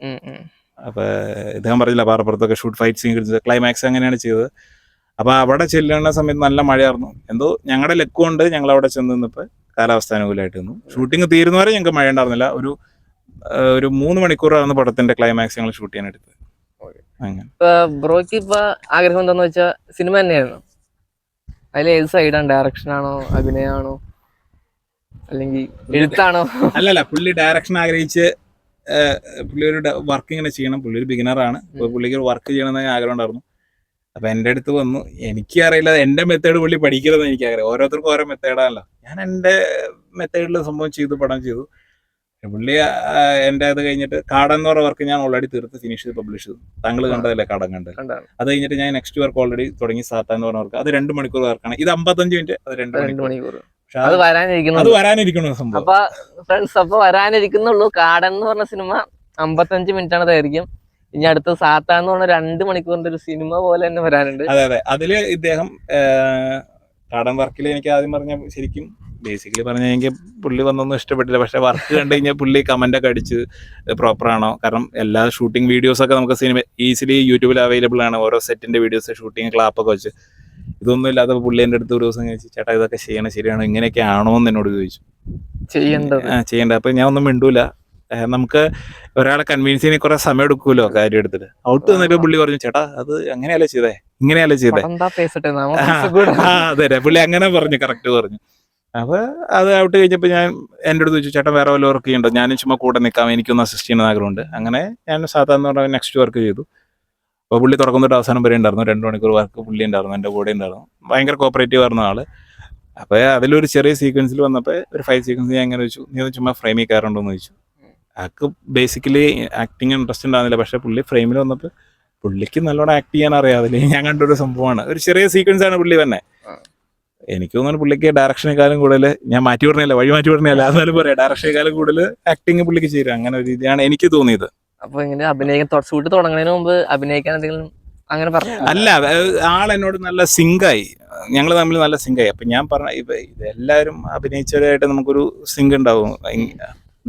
ഉം, ഉം. അപ്പൊ ഇദ്ദേഹം പറഞ്ഞില്ല പാറപ്പുറത്തൊക്കെ ഷൂട്ട് ഫൈറ്റ് സീൻ ക്ലൈമാക്സ് അങ്ങനെയാണ് ചെയ്തത്. അപ്പോൾ അവിടെ ചെല്ലുന്ന സമയത്ത് നല്ല മഴയായിരുന്നു. എന്തോ ഞങ്ങളുടെ ലക്ക് കൊണ്ട് ഞങ്ങൾ അവിടെ ചെന്ന് നിന്നപ്പോൾ കാലാവസ്ഥ അനുകൂലമായിട്ട് നിന്നു ഷൂട്ടിംഗ് തീരുന്നവരെ ഞങ്ങൾക്ക് മഴ ഉണ്ടായിരുന്നില്ല. ഒരു ഒരു മൂന്ന് മണിക്കൂറായിരുന്നു പടത്തിന്റെ ക്ലൈമാക്സ് ഞങ്ങൾ ഷൂട്ട് ചെയ്യാൻ എടുത്തത്. അങ്ങനെ. ഇപ്പൊ ബ്രോയ്ക്ക് ഇപ്പൊ ആഗ്രഹം എന്താന്ന് വെച്ചാ സിനിമ തന്നെയായിരുന്നു. അതിൽ ഏത് സൈഡാണ് ഡയറക്ഷൻ ആണോ? അഭിനയമാണോ അല്ലെങ്കിൽ എഴുത്താണോ? അല്ലല്ല പുള്ളി ഡയറക്ഷൻ ആഗ്രഹിച്ച് പുള്ളി ഒരു വർക്ക് ഇങ്ങനെ ചെയ്യണം. പുള്ളി ഒരു ബിഗിനറാണ് പുള്ളിക്ക് ഒരു വർക്ക് ചെയ്യണം എന്ന് ആഗ്രഹം ഉണ്ടായിരുന്നു അപ്പൊ എന്റെ അടുത്ത് വന്നു. എനിക്ക് അറിയില്ല എന്റെ മെത്തേഡ് പുള്ളി പഠിക്കരുതെന്ന് എനിക്ക് അറിയാം ഓരോരുത്തർക്കും ഓരോ മെത്തേഡാണല്ലോ ഞാൻ എന്റെ മെത്തേഡിൽ സംഭവം ചെയ്തു പടം ചെയ്തു. പുള്ളി ആ, എന്റെ അത് കഴിഞ്ഞിട്ട് കാടൻ എന്ന് പറഞ്ഞ വർക്ക് ഞാൻ ഓൾറെഡി തീർത്ത് ഫിനിഷ് ചെയ്ത് പബ്ലിഷ് ചെയ്തു. താങ്കൾ കണ്ടതല്ലേ കാടൻ കണ്ടത് അത് കഴിഞ്ഞിട്ട് ഞാൻ നെക്സ്റ്റ് വർക്ക് ഓൾറെഡി തുടങ്ങി സാത്താൻ എന്ന് പറഞ്ഞ വർക്ക് അത് രണ്ട് മണിക്കൂർ വർക്കാണ് ഇത് അമ്പത്തഞ്ച് മിനിറ്റ് അത് രണ്ട് മണിക്കൂർ. അത് വരാനിരിക്കുന്നു. അത് വരാനിരിക്കുന്നു വരാനിരിക്കണ സംഭവം. അപ്പൊ ഫ്രണ്ട്സ് അപ്പൊ വരാനിരിക്കുന്നുള്ളൂ. കാടൻ എന്ന് പറഞ്ഞ സിനിമ അമ്പത്തഞ്ച് മിനിറ്റ് ആണ് ദൈർഘ്യം ഇനി അടുത്ത സാത്താൻ എന്ന് പറഞ്ഞ രണ്ട് മണിക്കൂറിന്റെ ഒരു സിനിമ പോലെ തന്നെ വരാനുണ്ട്. അതെ അതെ. അതിൽ ഇദ്ദേഹം കാടൻ വർക്കിൽ എനിക്ക് ആദ്യം പറഞ്ഞ ശരിക്കും ബേസിക്കലി പറഞ്ഞ എനിക്ക് പുള്ളി വന്നൊന്നും ഇഷ്ടപ്പെട്ടില്ല. പക്ഷെ വർക്ക് കണ്ടു കഴിഞ്ഞാൽ പുള്ളി കമന്റ് ഒക്കെ അടിച്ച് പ്രോപ്പർ ആണോ? കാരണം എല്ലാ ഷൂട്ടിംഗ് വീഡിയോസ് ഒക്കെ നമുക്ക് സിനിമ ഈസിലി യൂട്യൂബിൽ അവൈലബിൾ ആണ്. ഓരോ സെറ്റിന്റെ വീഡിയോസ് ഷൂട്ടിംഗ് ക്ലാപ്പൊക്കെ വെച്ച്. ഇതൊന്നും ഇല്ലാത്ത പുള്ളി എന്റെ അടുത്ത് ഒരു ദിവസം ചോദിച്ചു ചേട്ടാ ഇതൊക്കെ ചെയ്യണം ശരിയാണോ? ഇങ്ങനെയൊക്കെ ആണോ എന്ന് എന്നോട് ചോദിച്ചു. ചെയ്യേണ്ടത്. ആ, ചെയ്യണ്ട. അപ്പൊ ഞാൻ ഒന്നും മിണ്ടൂല നമുക്ക് ഒരാളെ കൺവിൻസ് ചെയ്യാൻ കുറെ സമയം എടുക്കുമല്ലോ കാര്യം എടുത്തിട്ട്. ഔട്ട് വന്നപ്പോ പുള്ളി പറഞ്ഞു ചേട്ടാ അത് അങ്ങനെയല്ലേ ചെയ്തേ? ഇങ്ങനെയല്ലേ ചെയ്തേ? അതെ പുള്ളി അങ്ങനെ പറഞ്ഞു കറക്റ്റ് പറഞ്ഞു. അപ്പൊ അത് ഔട്ട് കഴിഞ്ഞപ്പോ ഞാൻ എന്റെ അടുത്ത് ചോദിച്ചു ചേട്ടൻ വേറെ വല്ല വർക്ക് ചെയ്യണ്ടോ ഞാനും ചുമ്മാ കൂടെ നിൽക്കാം എനിക്കൊന്ന് അസിസ്റ്റ് ചെയ്യുന്ന ആഗ്രഹമുണ്ട്. അങ്ങനെ ഞാൻ സാധാരണ നെക്സ്റ്റ് വർക്ക് ചെയ്തു. അപ്പോൾ പുള്ളി തുടക്കം അവസാനം വരെ ഉണ്ടായിരുന്നു. രണ്ട് മണിക്കൂർ വർക്ക് പുള്ളി ഉണ്ടായിരുന്നു എന്റെ കൂടെ ഉണ്ടായിരുന്നു. ഭയങ്കര കോപ്പറേറ്റീവ് ആയിരുന്ന ആൾ. അപ്പോൾ അതിലൊരു ചെറിയ സീക്വൻസിൽ വന്നപ്പോൾ ഒരു ഫൈവ് സീക്വൻസ് ഞാൻ അങ്ങനെ വെച്ചു നീ ഒന്ന് ചുമ്മാ ഫ്രെയിമിൽ കയറുണ്ടോ? എന്ന് ചോദിച്ചു. ആൾക്ക് ബേസിക്കലി ആക്ടിങ് ഇൻട്രസ്റ്റ് ഉണ്ടാകുന്നില്ല പക്ഷേ പുള്ളി ഫ്രെയിമിൽ വന്നപ്പോൾ പുള്ളിക്ക് നല്ലോണം ആക്ട് ചെയ്യാൻ അറിയാതില്ലേ ഞാൻ ഞാൻ കണ്ടൊരു സംഭവമാണ്. ഒരു ചെറിയ സീക്വൻസ് ആണ് പുള്ളി തന്നെ. എനിക്ക് തോന്നുന്നു പുള്ളിക്ക് ഡയറക്ഷനേക്കാളും കൂടുതൽ ഞാൻ മാറ്റി പറഞ്ഞല്ല വഴി മാറ്റി പറഞ്ഞല്ല എന്നാലും പറയാം. ഡയറക്ഷനേക്കാളും കൂടുതൽ ആക്ടിങ് പുള്ളിക്ക് ചേരും അങ്ങനെ ഒരു രീതിയാണ് എനിക്ക് തോന്നിയത്. അപ്പൊ ഇങ്ങനെ അഭിനയിക്കാൻ ഷൂട്ട് തുടങ്ങുന്നതിന് മുമ്പ് അഭിനയിക്കാൻ എന്തെങ്കിലും അങ്ങനെ പറഞ്ഞു? അല്ല ആളെന്നോട് ആൾ എന്നോട് നല്ല സിങ്കായി. ഞങ്ങൾ തമ്മിൽ നല്ല സിങ്കായി. അപ്പൊ ഞാൻ പറഞ്ഞ ഇപ്പൊ ഇതെല്ലാവരും അഭിനയിച്ചവരായിട്ട് നമുക്കൊരു സിങ്ക് ഉണ്ടാവും.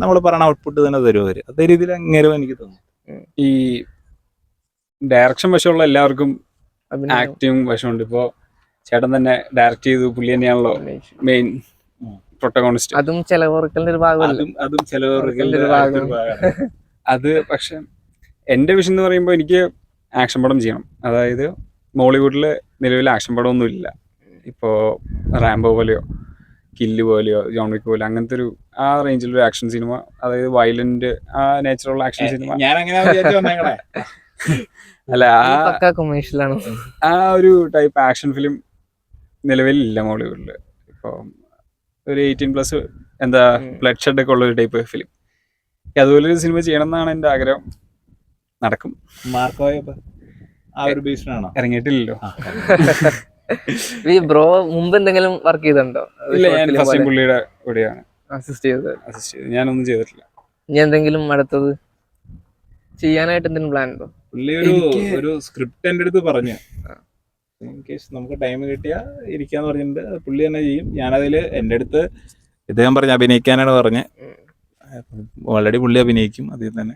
നമ്മൾ പറഞ്ഞ ഔട്ട്പുട്ട് തന്നെ തരും അവർ. അതേ രീതിയിൽ അങ്ങനെ എനിക്ക് തോന്നുന്നു. ഈ ഡയറക്ഷൻ വശമുള്ള എല്ലാവർക്കും ആക്ടിങ് വശമുണ്ട്. ഇപ്പോ ചേട്ടൻ തന്നെ ഡയറക്റ്റ് ചെയ്തു പുള്ളി തന്നെയാണല്ലോ മെയിൻ. പ്രൊട്ടഗോണിസ്റ്റ് അതും ചെലവർക്കലിന്റെ ഒരു ഭാഗമല്ല? അതും അതും ചിലവർക്ക് ഒരു ഭാഗം. അത് പക്ഷെ എന്റെ വിഷൻ എന്ന് പറയുമ്പോൾ എനിക്ക് ആക്ഷൻ പടം ചെയ്യണം. അതായത് മോളിവുഡിൽ നിലവിൽ ആക്ഷൻ പടമൊന്നും ഇല്ല ഇപ്പോൾ റാംബോ പോലെയോ കില്ല് പോലെയോ ജോൺ വിക്ക് പോലെയോ അങ്ങനത്തെ ഒരു ആ റേഞ്ചിലൊരു ആക്ഷൻ സിനിമ അതായത് വയലന്റ് ആ നേച്ചറുള്ള ആക്ഷൻ സിനിമ ഞാൻ അങ്ങനെ അല്ല ആ പക്ക കൊമേഴ്ഷ്യലാണ് ആ ഒരു ടൈപ്പ് ആക്ഷൻ ഫിലിം നിലവിലില്ല മോളിവുഡിൽ ഇപ്പോൾ ഒരു എയ്റ്റീൻ പ്ലസ് എന്താ ബ്ലഡ് ഷെഡ് ഒക്കെ ഉള്ള ഒരു ടൈപ്പ് ഫിലിം അതുപോലെ ഒരു സിനിമ ചെയ്യണം എന്നാണ് എന്റെ ആഗ്രഹം. നടക്കും. മാർക്കോയപ്പോ. ആ ഒരു ബേസിലാണോ ഇറങ്ങിയിട്ടില്ലല്ലോ. ഈ ബ്രോ മുമ്പ് എന്തെങ്കിലും വർക്ക് ചെയ്തിട്ടുണ്ടോ? ഇല്ല ഞാൻ ഫസ്റ്റ് ടൈം പുള്ളിയുടെ കൂടെയാണ്. അസിസ്റ്റ് ചെയ്തത്. അസിസ്റ്റ് ചെയ്തത്. ഞാനൊന്നും ചെയ്തിട്ടില്ല. ഇനി എന്തെങ്കിലും അടുത്തത്? ചെയ്യാനായിട്ട് എന്തെങ്കിലും പ്ലാൻ ഉണ്ടോ? പുള്ളി ഒരു ഒരു സ്ക്രിപ്റ്റ് എന്റെ അടുത്ത് പറഞ്ഞു. ഇൻ കേസ് നമുക്ക് ടൈം കിട്ടിയാൽ ഇരിക്കാന്ന് പറഞ്ഞിട്ടുണ്ട്. പുള്ളി തന്നെ ചെയ്യും. ഞാനതിൽ എന്റെ അടുത്ത് ഇദ്ദേഹം പറഞ്ഞ് അഭിനയിക്കാനാണ് പറഞ്ഞ്. ഓൾറെഡി പുള്ളി അഭിനയിക്കും അതിൽ തന്നെ.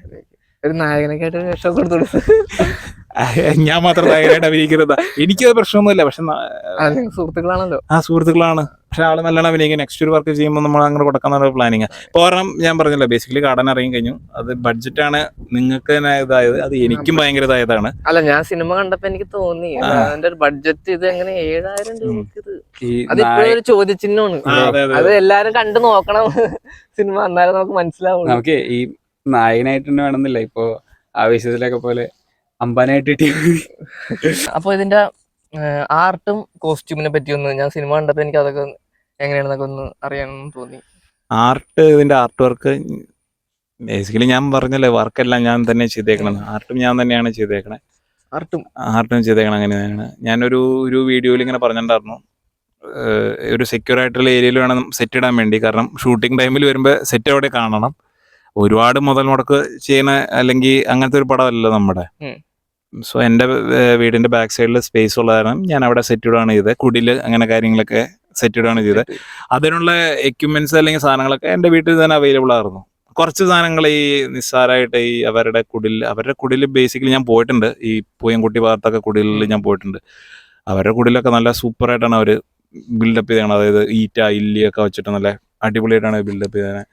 ഒരു നായകനൊക്കെ വിഷം കൊടുത്തു. ഞാൻ മാത്രം നായകനായിട്ട് അഭിനയിക്കുന്നത്. എനിക്ക് പ്രശ്നമൊന്നുമില്ല. പക്ഷെ സുഹൃത്തുക്കളാണല്ലോ. ആ സുഹൃത്തുക്കളാണ്. പക്ഷെ ആൾ നല്ലോണം അഭിനയിക്കും. നെക്സ്റ്റ് ഒരു വർക്ക് ചെയ്യുമ്പോൾ നമ്മൾ അങ്ങനെ കൊടുക്കാന്നുള്ള പ്ലാനിങ് പോരണം ഞാൻ പറഞ്ഞല്ലോ. ബേസിക്കലി കാടൻ ഇറങ്ങി കഴിഞ്ഞു. അത് ബഡ്ജറ്റാണ് നിങ്ങൾക്ക് തന്നെ ഇതായത്. അത് എനിക്കും ഭയങ്കര ഇതായതാണ്. അല്ല ഞാൻ സിനിമ കണ്ടപ്പോ എനിക്ക് തോന്നി. അതിന്റെ ഒരു ബഡ്ജറ്റ് ഇത് എങ്ങനെ ഏഴായിരം രൂപ ചോദ്യചിഹ്നമാണ്. അത് എല്ലാരും കണ്ടു നോക്കണം. സിനിമ എന്നാലും നമുക്ക് മനസ്സിലാവും നമുക്ക് ഈ നായകനായിട്ട് തന്നെ വേണമെന്നില്ല. ഇപ്പോ ആവേശത്തിലൊക്കെ പോലെ അമ്പാനായിട്ട് കിട്ടിയ അപ്പൊ ഇതിന്റെ ആർട്ടും കോസ്റ്റ്യൂമിനെ പറ്റി ഒന്ന് ഞാൻ സിനിമ കണ്ടപ്പോ എനിക്ക് അതൊക്കെ എങ്ങനെയാണെന്നൊക്കെ ഒന്ന് അറിയാമെന്ന് തോന്നി. ആർട്ട് ഇതിന്റെ ആർട്ട് വർക്ക് ബേസിക്കലി ഞാൻ പറഞ്ഞല്ലേ വർക്കെല്ലാം ഞാൻ തന്നെ ചെയ്തേക്കണം ആർട്ടും ഞാൻ തന്നെയാണ് ചെയ്തേക്കണേ. ആർട്ടും. ആർട്ടും ചെയ്തേക്കണം അങ്ങനെ തന്നെയാണ് ഞാനൊരു ഒരു വീഡിയോയിൽ ഇങ്ങനെ പറഞ്ഞിട്ടുണ്ടായിരുന്നു. ഒരു സെക്യൂർ ആയിട്ടുള്ള ഏരിയയിൽ വേണം സെറ്റ് ഇടാൻ വേണ്ടി. കാരണം ഷൂട്ടിംഗ് ടൈമിൽ വരുമ്പോൾ സെറ്റ് അവിടെ കാണണം. ഒരുപാട് മുതൽ മുടക്ക് ചെയ്യുന്ന അല്ലെങ്കിൽ അങ്ങനത്തെ ഒരു പടമല്ലല്ലോ നമ്മുടെ. സോ എന്റെ വീടിന്റെ ബാക്ക് സൈഡിൽ സ്പേസ് ഉള്ള കാരണം ഞാൻ അവിടെ സെറ്റ് ഇടുകയാണ് ചെയ്തത്. കുടിൽ അങ്ങനെ കാര്യങ്ങളൊക്കെ സെറ്റ് ഇടുകയാണ് ചെയ്തത്. അതിനുള്ള എക്യുപ്മെന്റ്സ് അല്ലെങ്കിൽ സാധനങ്ങളൊക്കെ എന്റെ വീട്ടിൽ തന്നെ അവൈലബിൾ ആയിരുന്നു. കുറച്ച് സാധനങ്ങൾ ഈ നിസ്സാരമായിട്ട് ഈ അവരുടെ കുടിൽ അവരുടെ കുടിൽ ബേസിക്കലി ഞാൻ പോയിട്ടുണ്ട്. ഈ പൂയംകുട്ടി ഭാഗത്തൊക്കെ കുടിലിൽ ഞാൻ പോയിട്ടുണ്ട്. അവരുടെ കുടിലൊക്കെ നല്ല സൂപ്പർ ആയിട്ടാണ് അവർ ബിൽഡപ്പ് ചെയ്തത് അതായത് ഈറ്റ ഇല്ലിയൊക്കെ വെച്ചിട്ട് നല്ല അടിപൊളിയായിട്ടാണ് ബിൽഡപ്പ് ചെയ്തത്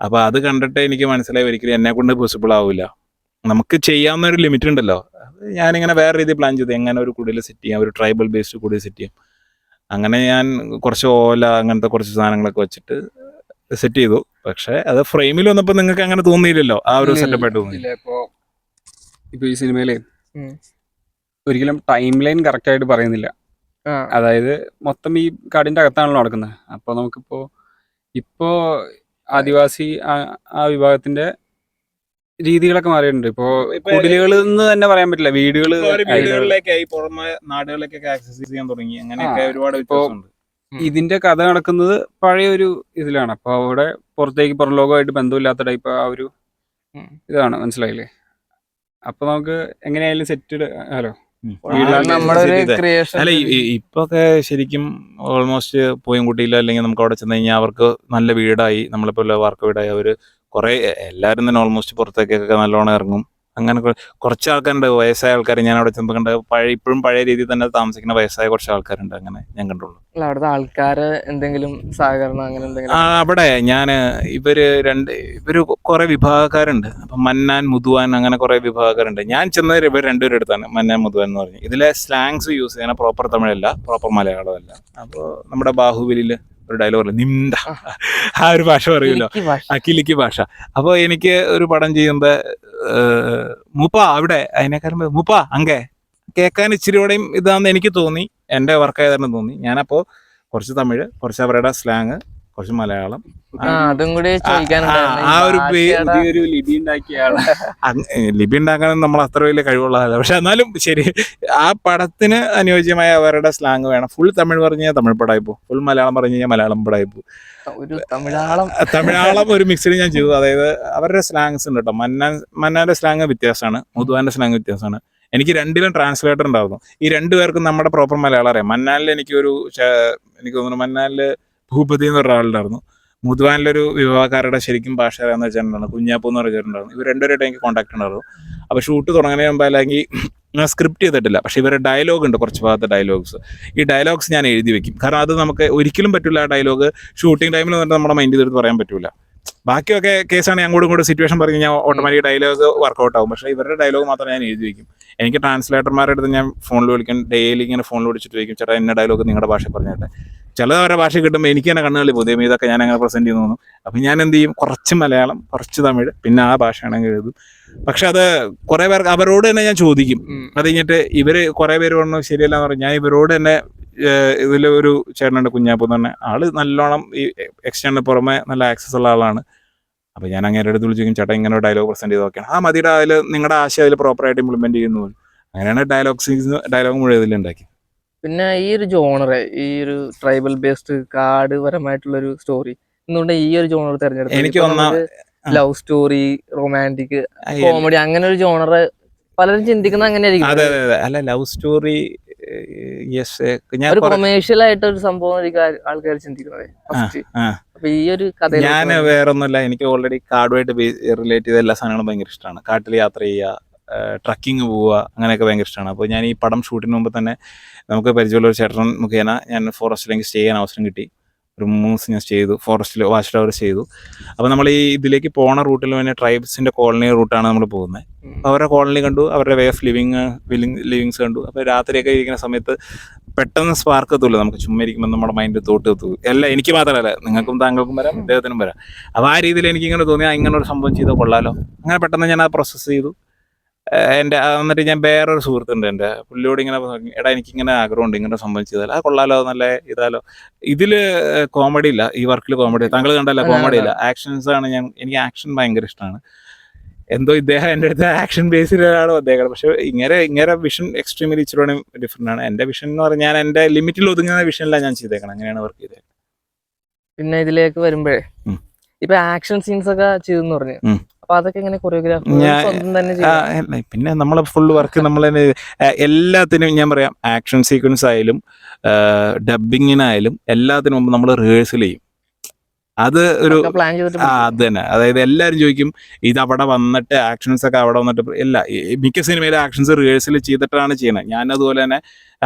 അപ്പോൾ അത് കണ്ടിട്ട് എനിക്ക് മനസ്സിലായി ഒരിക്കലും എന്നെ കൊണ്ട് പോസിബിൾ ആവില്ല നമുക്ക് ചെയ്യാവുന്ന ഒരു ലിമിറ്റ് ഉണ്ടല്ലോ. ഞാനിങ്ങനെ വേറെ രീതിയിൽ പ്ലാൻ ചെയ്തു. എങ്ങനെ ഒരു കുടിൽ സെറ്റ് ചെയ്യാം? ഒരു ട്രൈബൽ ബേസ്ഡ് കുടിൽ സെറ്റ് ചെയ്യാം. അങ്ങനെ ഞാൻ കുറച്ച് ഓല അങ്ങനത്തെ കുറച്ച് സാധനങ്ങളൊക്കെ വെച്ചിട്ട് സെറ്റ് ചെയ്തു. പക്ഷെ അത് ഫ്രെയിമിൽ വന്നപ്പോൾ നിങ്ങൾക്ക് അങ്ങനെ തോന്നിയില്ലല്ലോ. ആ ഒരു സെറ്റപ്പ് ആയിട്ട് തോന്നിയില്ല. ഇപ്പോ ഈ സിനിമയിലെ. ഒരിക്കലും ടൈം ലൈൻ കറക്റ്റ് ആയിട്ട് പറയുന്നില്ല. അതായത് മൊത്തം ഈ കാടിന്റെ അകത്താണല്ലോ നടക്കുന്നത്. അപ്പൊ നമുക്കിപ്പോ ഇപ്പോ ആദിവാസി ആ- ആ വിഭാഗത്തിന്റെ രീതികളൊക്കെ മാറിയിട്ടുണ്ട്. ഇപ്പോ കുടിലുകളിൽ നിന്ന് തന്നെ പറയാൻ പറ്റില്ല. വീടുകൾ വീടുകളിലേക്കായി പുറമെ നാടുകളിലേക്കൊക്കെ ആക്സസ് ചെയ്യാൻ തുടങ്ങി. അങ്ങനെയൊക്കെ ഒരുപാട് ഇതിന്റെ കഥ നടക്കുന്നത് പഴയ ഒരു ഇതിലാണ്. അപ്പൊ അവിടെ പുറത്തേക്ക് പുറം ലോകമായിട്ട് ബന്ധമില്ലാത്ത ടൈപ്പ് ആ ഒരു. ഇതാണ്. മനസ്സിലായില്ലേ? അപ്പൊ നമുക്ക് എങ്ങനെയായാലും സെറ്റ് ഹലോ? അല്ല ഇപ്പൊക്കെ ശരിക്കും ഓൾമോസ്റ്റ് പോയംകുട്ടിയിലോ അല്ലെങ്കിൽ നമുക്ക് അവിടെ ചെന്ന് കഴിഞ്ഞാൽ അവർക്ക് നല്ല വീടായി നമ്മളിപ്പോ വർക്ക് വീടായി അവർ കുറെ എല്ലാരും തന്നെ ഓൾമോസ്റ്റ് പുറത്തേക്കൊക്കെ നല്ലോണം ഇറങ്ങും. അങ്ങനെ കുറച്ച് ആൾക്കാരുണ്ട് വയസ്സായ ആൾക്കാർ ഞാൻ അവിടെ ചെന്ന് കണ്ട പഴയ ഇപ്പോഴും പഴയ രീതിയിൽ തന്നെ താമസിക്കുന്ന വയസ്സായ കുറച്ച് ആൾക്കാരുണ്ട് അങ്ങനെ ഞാൻ കണ്ടുള്ളൂ. അല്ല അവിടുത്തെ ആൾക്കാര് എന്തെങ്കിലും സഹകരണം അങ്ങനെ എന്തെങ്കിലും ആ അവിടെ ഞാൻ ഇവർ രണ്ട് ഇവർ കുറെ വിഭാഗക്കാരുണ്ട്. അപ്പൊ മന്നാൻ മുതുവാൻ അങ്ങനെ കുറെ വിഭാഗക്കാരുണ്ട്. ഞാൻ ചെന്നത് ഇവർ രണ്ടുപേരും എടുത്താണ് മന്നാൻ മുതുവാൻ എന്ന് പറഞ്ഞു. ഇതിലെ സ്ലാങ്സ് യൂസ് ചെയ്യുന്ന പ്രോപ്പർ തമിഴല്ല പ്രോപ്പർ മലയാളമല്ല. അപ്പോൾ നമ്മുടെ ബാഹുബലിയിൽ ഒരു ഡയലോഗ് നിന്ദ. ആ ഒരു ഭാഷ പറയുമല്ലോ. അഖിലിക്ക് ഭാഷ. അക്കിലിക്ക് ഭാഷ. അപ്പോൾ എനിക്ക് ഒരു പടം ചെയ്യുമ്പോൾ മൂപ്പ അവിടെ അതിനേക്കാളും മൂപ്പ അങ്ങേ കേൾക്കാൻ ഇച്ചിരി കൂടെയും ഇതാന്ന് എനിക്ക് തോന്നി. എന്റെ ആയതാണെന്ന് തോന്നി. ഞാനപ്പോൾ കുറച്ച് തമിഴ് കുറച്ച് അവരുടെ സ്ലാങ് കുറച്ച് മലയാളം. ആ അതും കൂടി ആ, ഒരു പുതിയൊരു ലിപി ഉണ്ടാക്കിയാണ് ലിപി ഉണ്ടാക്കാൻ നമ്മൾ അത്ര വലിയ കഴിവുള്ളതല്ല. പക്ഷെ എന്നാലും ശരി ആ പടത്തിന് അനുയോജ്യമായ അവരുടെ സ്ലാങ് വേണം. ഫുൾ തമിഴ് പറഞ്ഞു കഴിഞ്ഞാൽ തമിഴ് പടായി പോകും. ഫുൾ മലയാളം പറഞ്ഞു കഴിഞ്ഞാൽ മലയാളം പടായി പോകും. ഒരു തമിഴാളം. തമിഴാളം ഒരു മിക്സിൽ ഞാൻ ചെയ്തു. അതായത് അവരുടെ സ്ലാങ്സ് ഉണ്ട് കേട്ടോ മന്നാൻ മന്നാന്റെ സ്ലാങ് വ്യത്യാസമാണ്. മുതുവാന്റെ സ്ലാങ് വ്യത്യാസമാണ്. എനിക്ക് രണ്ടിലും ട്രാൻസ്ലേറ്റർ ഉണ്ടായിരുന്നു. ഈ രണ്ടുപേർക്കും നമ്മുടെ പ്രോപ്പർ മലയാളം അറിയാം. മന്നാലിൽ എനിക്കൊരു ഒരു എനിക്ക് തോന്നുന്നു മന്നാനിൽ ഭൂപതി എന്ന് പറഞ്ഞ ആളുണ്ടായിരുന്നു മുതുവാനിലൊരു വിവാഹക്കാരുടെ ശരിക്കും ഭാഷ അറിയാമെന്ന് വെച്ചിട്ടുണ്ടായിരുന്നു കുഞ്ഞാപ്പൂ എന്ന് പറഞ്ഞിട്ടുണ്ടായിരുന്നു ഇവർ രണ്ടുപേരായിട്ട് എനിക്ക് കോൺടാക്ട് ഉണ്ടായിരുന്നു. അപ്പോൾ ഷൂട്ട് തുടങ്ങുന്നതിന് മുമ്പ് അല്ലെങ്കിൽ ഞാൻ സ്ക്രിപ്റ്റ് ചെയ്തിട്ടില്ല. പക്ഷെ ഇവരുടെ ഡയലോഗ് ഉണ്ട് കുറച്ച് ഭാഗത്തെ ഡയലോഗ്സ് ഈ ഡയലോഗ്സ് ഞാൻ എഴുതി വെക്കും. കാരണം അത് നമുക്ക് ഒരിക്കലും പറ്റില്ല ആ ഡയലോഗ് ഷൂട്ടിംഗ് ടൈമിൽ വന്നിട്ട് നമ്മുടെ മൈൻഡ് ചെയ്തിട്ട് പറയാൻ പറ്റില്ല ബാക്കിയൊക്കെ കേസാണ് അങ്ങോട്ടും ഇങ്ങോട്ടും സിറ്റുവേഷൻ പറഞ്ഞു കഴിഞ്ഞാൽ ഓട്ടോമാറ്റിക് ഡയലോഗ് വർക്കൗട്ട് ആവും. പക്ഷേ ഇവരുടെ ഡയലോഗ് മാത്രം ഞാൻ എഴുതി വയ്ക്കും എനിക്ക് ട്രാൻസ്ലേറ്റർമാരുടെ അടുത്ത് ഞാൻ ഫോണിൽ വിളിക്കും. ഡെയിലി ഇങ്ങനെ ഫോണിൽ വിളിച്ചിട്ട് വയ്ക്കും ചേട്ടാ എന്നെ ഡയലോഗ് നിങ്ങളുടെ ഭാഷ പറഞ്ഞിട്ടെ? ചില അവരുടെ ഭാഷ കിട്ടുമ്പോൾ എനിക്ക് തന്നെ കണ്ണുകളി പോകും ഇതൊക്കെ ഞാൻ അങ്ങനെ പ്രസന്റ് ചെയ്യുന്നു തോന്നും. അപ്പം ഞാൻ എന്ത് ചെയ്യും? കുറച്ച് മലയാളം കുറച്ച് തമിഴ് പിന്നെ ആ ഭാഷയാണെങ്കിൽ എഴുതും. പക്ഷെ അത് കുറെ പേർക്ക് അവരോട് തന്നെ ഞാൻ ചോദിക്കും. അത് കഴിഞ്ഞിട്ട് ഇവർ കുറെ പേര് പറഞ്ഞു ശരിയല്ല എന്ന് പറഞ്ഞു ഞാൻ ഇവരോട് തന്നെ ഇതിൽ ഒരു ചേട്ടനുണ്ട് കുഞ്ഞാപ്പ് എന്ന് പറഞ്ഞ ആൾ നല്ലോണം ഈ എക്സ്റ്റേണിന് പുറമെ നല്ല ആക്സസ് ഉള്ള ആളാണ്. അപ്പൊ ഞാൻ അങ്ങനെ അടുത്ത് വിളിച്ചു ചേട്ടാ ഇങ്ങനെ ഒരു ഡയലോഗ് പ്രസന്റ് ചെയ്ത് നോക്കിയാണ്. ആ മതിയുടെ അതിൽ നിങ്ങളുടെ ആശയം അതിൽ പ്രോപ്പറായിട്ട് ഇംപ്ലിമെന്റ് ചെയ്യുന്നു. അങ്ങനെയാണ് ഡയലോഗ്സ് ഡയലോഗ് മുഴുവൻ ഇതിലുണ്ടാക്കി പിന്നെ ഈ ഒരു ജോണർ ഈ ഒരു ട്രൈബൽ ബേസ്ഡ് കാർഡ് പരമായിട്ടുള്ള ഒരു സ്റ്റോറി എന്തുകൊണ്ട് ഈ ഒരു ജോണർ എനിക്ക് ഒന്നാ- ലവ് സ്റ്റോറി റൊമാന്റിക് കോമഡി അങ്ങനെ ഒരു ജോണർ പലരും ചിന്തിക്കുന്ന അങ്ങനെയായിരിക്കും. അതെ അതെ അല്ല ലവ് സ്റ്റോറി യെസ് ഞാൻ ഒരു കൊമേഴ്ഷ്യൽ ആയിട്ട് ഒരു സംഭവം ആൾക്കാർ ചിന്തിക്കുന്നത്. അപ്പൊ ഈ ഒരു കഥ ഞാൻ വേറൊന്നുമല്ല. എനിക്ക് ഓൾറെഡി കാർഡുമായിട്ട് റിലേറ്റ് ചെയ്ത എല്ലാ സാധനങ്ങളും ഭയങ്കര ഇഷ്ടമാണ്. കാട്ടിൽ യാത്ര ചെയ്യുക ട്രക്കിങ് പോവുക അങ്ങനെയൊക്കെ ഭയങ്കര ഇഷ്ടമാണ് അപ്പോൾ ഞാൻ ഈ പടം ഷൂട്ടിന് മുമ്പ് തന്നെ നമുക്ക് പരിചയമുള്ള ഒരു ചേട്ടൻ മുഖേന ഞാൻ ഫോറസ്റ്റിലേക്ക് സ്റ്റേ ചെയ്യാൻ അവസരം കിട്ടി. ഒരു മൂന്ന് ദിവസം ഞാൻ സ്റ്റേ ചെയ്തു. ഫോറസ്റ്റിൽ വാച്ച് ടവർ ചെയ്തു. അപ്പോൾ നമ്മൾ ഈ ഇതിലേക്ക് പോണ റൂട്ടിൽ തന്നെ ട്രൈബ്സിന്റെ കോളനി റൂട്ടാണ് നമ്മൾ പോകുന്നത്. അപ്പോൾ അവരുടെ കോളനി കണ്ടു അവരുടെ way of living willing livings കണ്ടു. അപ്പോൾ രാത്രിയൊക്കെ ഇരിക്കുന്ന സമയത്ത് പെട്ടെന്ന് സ്പാർക്ക് എത്തുമല്ലോ നമുക്ക്. ചുമ്മാ ഇരിക്കുമ്പോൾ നമ്മുടെ മൈൻഡ് തോട്ട് എത്തു. അല്ല എനിക്ക് മാത്രമല്ല നിങ്ങൾക്കും താങ്കൾക്കും വരാം അദ്ദേഹത്തിനും വരാം. അപ്പോൾ ആ രീതിയിൽ എനിക്ക് ഇങ്ങനെ തോന്നി ആ, ഇങ്ങനെ ഒരു സംഭവം ചെയ്താൽ കൊള്ളാലോ. അങ്ങനെ പെട്ടെന്ന് ഞാൻ ആ പ്രോസസ്സ് ചെയ്തു. എന്റെ എന്നിട്ട് ഞാൻ വേറൊരു സുഹൃത്തുണ്ട് എന്റെ. പുള്ളിയോട് ഇങ്ങനെ എടാ എനിക്കിങ്ങനെ ആഗ്രഹമുണ്ട് ഇങ്ങനെ ഒരു സംഭവം ചെയ്താൽ. ആ കൊള്ളാലോ നല്ല ഇതാലോ. ഇതിൽ കോമഡി ഇല്ല. ഈ വർക്കിൽ കോമഡി താങ്കൾ കണ്ടല്ല കോമഡി. ഇല്ല. ആക്ഷൻസ് ആണ് ഞാൻ എനിക്ക് ആക്ഷൻ ഭയങ്കര ഇഷ്ടമാണ്. എന്തോ ഇദ്ദേഹം എന്റെ അടുത്ത് ആക്ഷൻ ബേസിലാണ് അദ്ദേഹം പക്ഷെ ഇങ്ങനെ ഇങ്ങനെ വിഷൻ എക്സ്ട്രീംലി ഇച്ചിരി ഡിഫറെന്റ് ആണ്. എന്റെ വിഷൻ എന്ന് പറഞ്ഞാൽ ഞാൻ എന്റെ ലിമിറ്റിൽ ഒതുങ്ങുന്ന വിഷനിലാണ് ഞാൻ ചെയ്തേക്കണം അങ്ങനെയാണ് വർക്ക് ചെയ്തേക്കുന്നത് പിന്നെ ഇതിലേക്ക് വരുമ്പോഴേ. ഇപ്പൊ ആക്ഷൻ സീൻസ് ഒക്കെ ചെയ്തെന്ന് പറഞ്ഞു. അപ്പൊ അതൊക്കെ എങ്ങനെ കൊറിയോഗ്രാഫി സ്വന്തം തന്നെ ചെയ്യും. പിന്നെ നമ്മളെ ഫുൾ വർക്ക് നമ്മൾ തന്നെ എല്ലാത്തിനും ഞാൻ പറയാം ആക്ഷൻ സീക്വൻസ് ആയാലും ഡബിങ്ങിനായാലും എല്ലാത്തിനും മുമ്പ് നമ്മൾ റിഹേഴ്സൽ ചെയ്യും. അത് ഒരു പ്ലാൻ ആ അത് തന്നെ. അതായത് എല്ലാവരും ചോദിക്കും ഇത് അവിടെ വന്നിട്ട് ആക്ഷൻസ് ഒക്കെ അവിടെ വന്നിട്ട് ഇല്ല മിക്ക സിനിമയിലെ ആക്ഷൻസ് റിഹേഴ്സൽ ചെയ്തിട്ടാണ് ചെയ്യുന്നത് ഞാൻ അതുപോലെ തന്നെ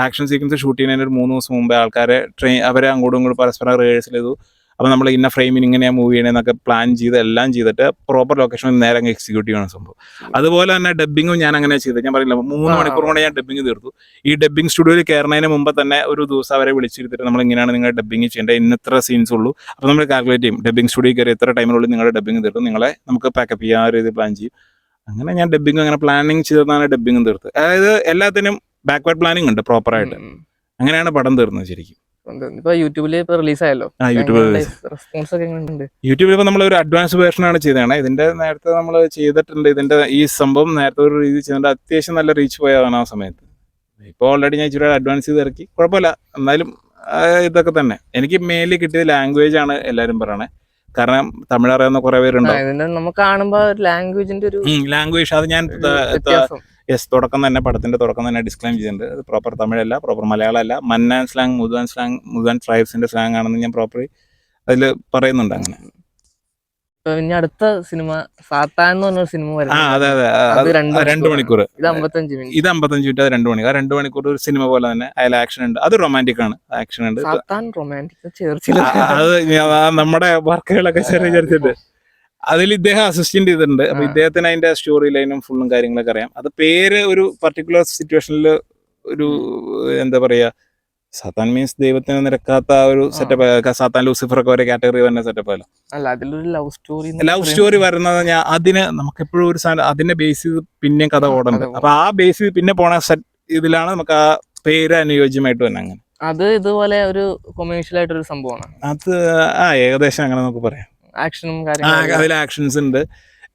ആക്ഷൻ സീക്വൻസ് ഷൂട്ട് ചെയ്യുന്നതിന് ഒരു മൂന്ന് ദിവസം മുമ്പേ ആൾക്കാരെ ട്രെയിൻ അവരെ അങ്ങോട്ടും ഇങ്ങോട്ടും പരസ്പരം റിഹേഴ്സൽ ചെയ്തു. അപ്പോൾ നമ്മൾ ഇന്ന ഫ്രെയിമിന് ഇങ്ങനെയാണ് മൂവ് ചെയ്യണമെന്നൊക്കെ പ്ലാൻ ചെയ്ത് എല്ലാം ചെയ്തിട്ട് പ്രോപ്പർ ലൊക്കേഷനിൽ നേരെ അങ്ങ് എക്സിക്യൂട്ട് ചെയ്യണം സംഭവം. അതുപോലെ തന്നെ ഡബ്ബിങ്ങും ഞാൻ അങ്ങനെ ചെയ്തത് ഞാൻ പറയില്ല മൂന്ന് മണിക്കൂർ കൊണ്ട് ഞാൻ ഡബ്ബിങ് തീർത്തു. ഈ ഡബ്ബിംഗ് സ്റ്റുഡിയോയിൽ കയറുന്നതിന് മുമ്പ് തന്നെ ഒരു ദിവസം അവരെ വിളിച്ചിരുത്തിട്ട് നമ്മൾ ഇങ്ങനെയാണ് നിങ്ങൾ ഡബ്ബിങ് ചെയ്യേണ്ടത്. ഇന്നത്ര സീൻസ് ഉള്ളൂ. അപ്പോൾ നമ്മൾ കാൽക്കുലേറ്റ് ചെയ്യും. ഡബ്ബിംഗ് സ്റ്റുഡിയോ കയറി എത്ര ടൈമിനുള്ളിൽ നിങ്ങളുടെ ഡബ്ബിംഗ് തീർത്തു. നിങ്ങളെ നമുക്ക് പാക്കപ്പ് ചെയ്യാൻ ഒരു പ്ലാൻ ചെയ്യും. അങ്ങനെ ഞാൻ ഡബ്ബിങ് അങ്ങനെ പ്ലാനിങ് ചെയ്തതാണ് ഡബ്ബിംഗ് തീർത്ത്. അതായത് എല്ലാത്തിനും ബാക്ക്വേർഡ് പ്ലാനിങ് ഉണ്ട് പ്രോപ്പറായിട്ട്. അങ്ങനെയാണ് പടം തീർന്നത് ശരിക്കും. യൂട്യൂബിൽ ഇപ്പൊ റെസ്പോൺസ് ഒക്കെ എങ്ങനെയുണ്ട്? യൂട്യൂബിൽ നമ്മൾ ഒരു അഡ്വാൻസ് ആണ് ചെയ്തതാണ് ഇതിന്റെ നേരത്തെ നമ്മൾ ചെയ്തിട്ടുണ്ട്. ഇതിന്റെ ഈ സംഭവം നേരത്തെ ഒരു രീതി ചെയ്തിട്ടുണ്ട്. അത്യാവശ്യം നല്ല റീച്ച് പോയതാണ് ആ സമയത്ത്. ഇപ്പോൾ ഓൾറെഡി ഞാൻ ഇച്ചിരി അഡ്വാൻസ് ചെയ്ത് ഇറക്കി. കുഴപ്പമില്ല. എന്നാലും ഇതൊക്കെ തന്നെ. എനിക്ക് മെയിൻലി കിട്ടിയ ലാംഗ്വേജ് ആണ് എല്ലാവരും പറയണേ. കാരണം തമിഴ് അറിയാവുന്ന കുറെ പേരുണ്ടാവും ഇതിന്റെ നമുക്ക് കാണുമ്പോ ലാംഗ്വേജിന്റെ ഒരു ലാംഗ്വേജ് അത് ഞാൻ യെസ് തുടക്കം തന്നെ പടത്തിന്റെ തുടക്കം തന്നെ ഡിസ്ക്ലെയിം ചെയ്തിട്ടുണ്ട്. അത് പ്രോപ്പർ തമിഴല്ല പ്രോപ്പർ മലയാളം അല്ല മന്നാൻ സ്ലാങ് മുതുവാൻ സ്ലാങ് മുതുവാൻ ട്രൈബ്സിന്റെ സ്ലാങ് ആണെന്ന് ഞാൻ പ്രോപ്പർ അതിൽ പറയുന്നുണ്ട് അങ്ങനെ. ഇനി അടുത്ത സിനിമ സാത്താൻ എന്ന് പറഞ്ഞ സിനിമ ആ വരുന്നത് രണ്ട് മണിക്കൂർ. ഇത് അമ്പത്തഞ്ച് മിനിറ്റ്. ഇത് അമ്പത്തഞ്ച് മിനിറ്റ് അത് രണ്ട് മണിക്കൂർ ആ രണ്ട് മണിക്കൂർ ഒരു സിനിമ പോലെ തന്നെ അതിൽ ആക്ഷൻ ഉണ്ട്. അത് റൊമാന്റിക് ആണ്. ആക്ഷൻ ഉണ്ട്. സാത്താൻ റൊമാന്റിക് ചേർച്ചില്ല അത് നമ്മുടെ വർക്കുകളൊക്കെ ചെറിയ ചെറുതുണ്ട്. അതിൽ ഇദ്ദേഹം അസിസ്റ്റന്റ് ചെയ്തിട്ടുണ്ട്. അപ്പൊ. ഇദ്ദേഹത്തിന് അതിന്റെ സ്റ്റോറി ലൈനും ഫുള്ളും കാര്യങ്ങളൊക്കെ അറിയാം. അത് പേര് ഒരു പർട്ടിക്കുലർ സിറ്റുവേഷനിൽ ഒരു എന്താ പറയാ സാത്താൻ മീൻസ് ദൈവത്തിന് നിരക്കാത്ത ആ ഒരു. സെറ്റപ്പ് സാത്താൻ ലൂസിഫർ ഒക്കെ ഒരു കാറ്റഗറി വരുന്ന സെറ്റപ്പ് അല്ല അല്ല അതിലൊരു ലവ് സ്റ്റോറി ലവ് സ്റ്റോറി വരുന്നത് ഞാൻ അതിന് നമുക്ക് എപ്പോഴും ഒരു സാധനം അതിനെ ബേസ് ചെയ്ത് പിന്നെ കഥ ആ, അപ്പൊ ആ ബേസ് ചെയ്ത് പിന്നെ പോണ ഇതിലാണ് നമുക്ക് ആ പേര് അനുയോജ്യമായിട്ട് തന്നെ അങ്ങനെ. അത് ഇതുപോലെ ഒരു കൊമേഴ്ഷ്യൽ ആയിട്ടൊരു സംഭവമാണ്. അത് ആ ഏകദേശം അങ്ങനെ നമുക്ക് പറയാം. ആക്ഷനും അതിൽ ആക്ഷൻസ് ഉണ്ട്.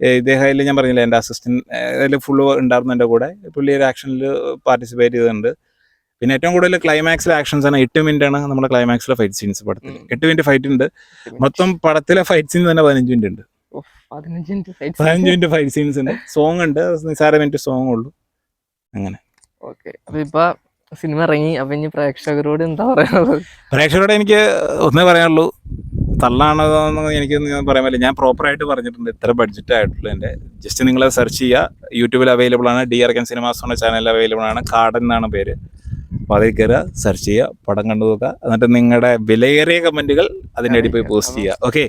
ഏ, ഇദ്ദേഹം അതിൽ ഞാൻ പറഞ്ഞില്ല എന്റെ അസിസ്റ്റന്റ് അതിൽ ഫുള്ള് ഉണ്ടായിരുന്നു എന്റെ കൂടെ. പുള്ളി ഒരു ആക്ഷനിൽ പാർട്ടിസിപ്പേറ്റ് ചെയ്തിട്ടുണ്ട്. പിന്നെ ഏറ്റവും കൂടുതൽ ക്ലൈമാക്സിലെ ആക്ഷൻസ് ആണ് എട്ട് മിനിറ്റ് ആണ് നമ്മുടെ ക്ലൈമാക്സിലെ ഫൈറ്റ് സീൻസ് പടത്തിൽ. എട്ട് മിനിറ്റ് ഫൈറ്റ് ഉണ്ട്. മൊത്തം പടത്തിലെ ഫൈറ്റ് സീൻ തന്നെ പതിനഞ്ച് മിനിറ്റ് ഉണ്ട്. പതിനഞ്ച് മിനിറ്റ് ഫൈറ്റ് സീൻസ് ഉണ്ട്. സോങ് ഉണ്ട്. നിസാര മിനിറ്റ് സോങ് ഉള്ളൂ. ഓക്കെ അപ്പൊ ഇപ്പൊ സിനിമ ഇറങ്ങി. അപ്പൊ ഇനി പ്രേക്ഷകരോട് എന്താ പറയാനുള്ളത്? പ്രേക്ഷകരോട് എനിക്ക് ഒന്നേ പറയാനുള്ളൂ. തള്ളാണോ എനിക്ക് പറയാൻ പറ്റില്ല. ഞാൻ പ്രോപ്പറായിട്ട് പറഞ്ഞിട്ടുണ്ട്. ഇത്ര ബഡ്ജറ്റ് ആയിട്ടുള്ള എന്റെ ജസ്റ്റ് നിങ്ങൾ സെർച്ച് ചെയ്യുക. യൂട്യൂബിൽ അവൈലബിൾ ആണ്. ഡി ആർക്കൻ സിനിമാസ് എന്ന ചാനൽ അവൈലബിൾ ആണ്. കാടൻ എന്നാണ് പേര്. അപ്പോൾ അതിൽ കയറുക സെർച്ച് ചെയ്യുക പടം കണ്ടു നോക്കുക. എന്നിട്ട് നിങ്ങളുടെ വിലയേറിയ കമന്റുകൾ അതിന്റെ അടി പോയി പോസ്റ്റ് ചെയ്യുക. ഓക്കെ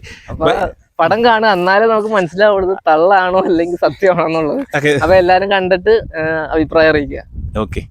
പടം കാണുക. എന്നാലേ നമുക്ക് മനസ്സിലാവുള്ളത് തള്ളാണോ അല്ലെങ്കിൽ സത്യമാണോ എന്നുള്ളത്. അപ്പൊ എല്ലാരും കണ്ടിട്ട് അഭിപ്രായം അറിയിക്കുക. ഓക്കെ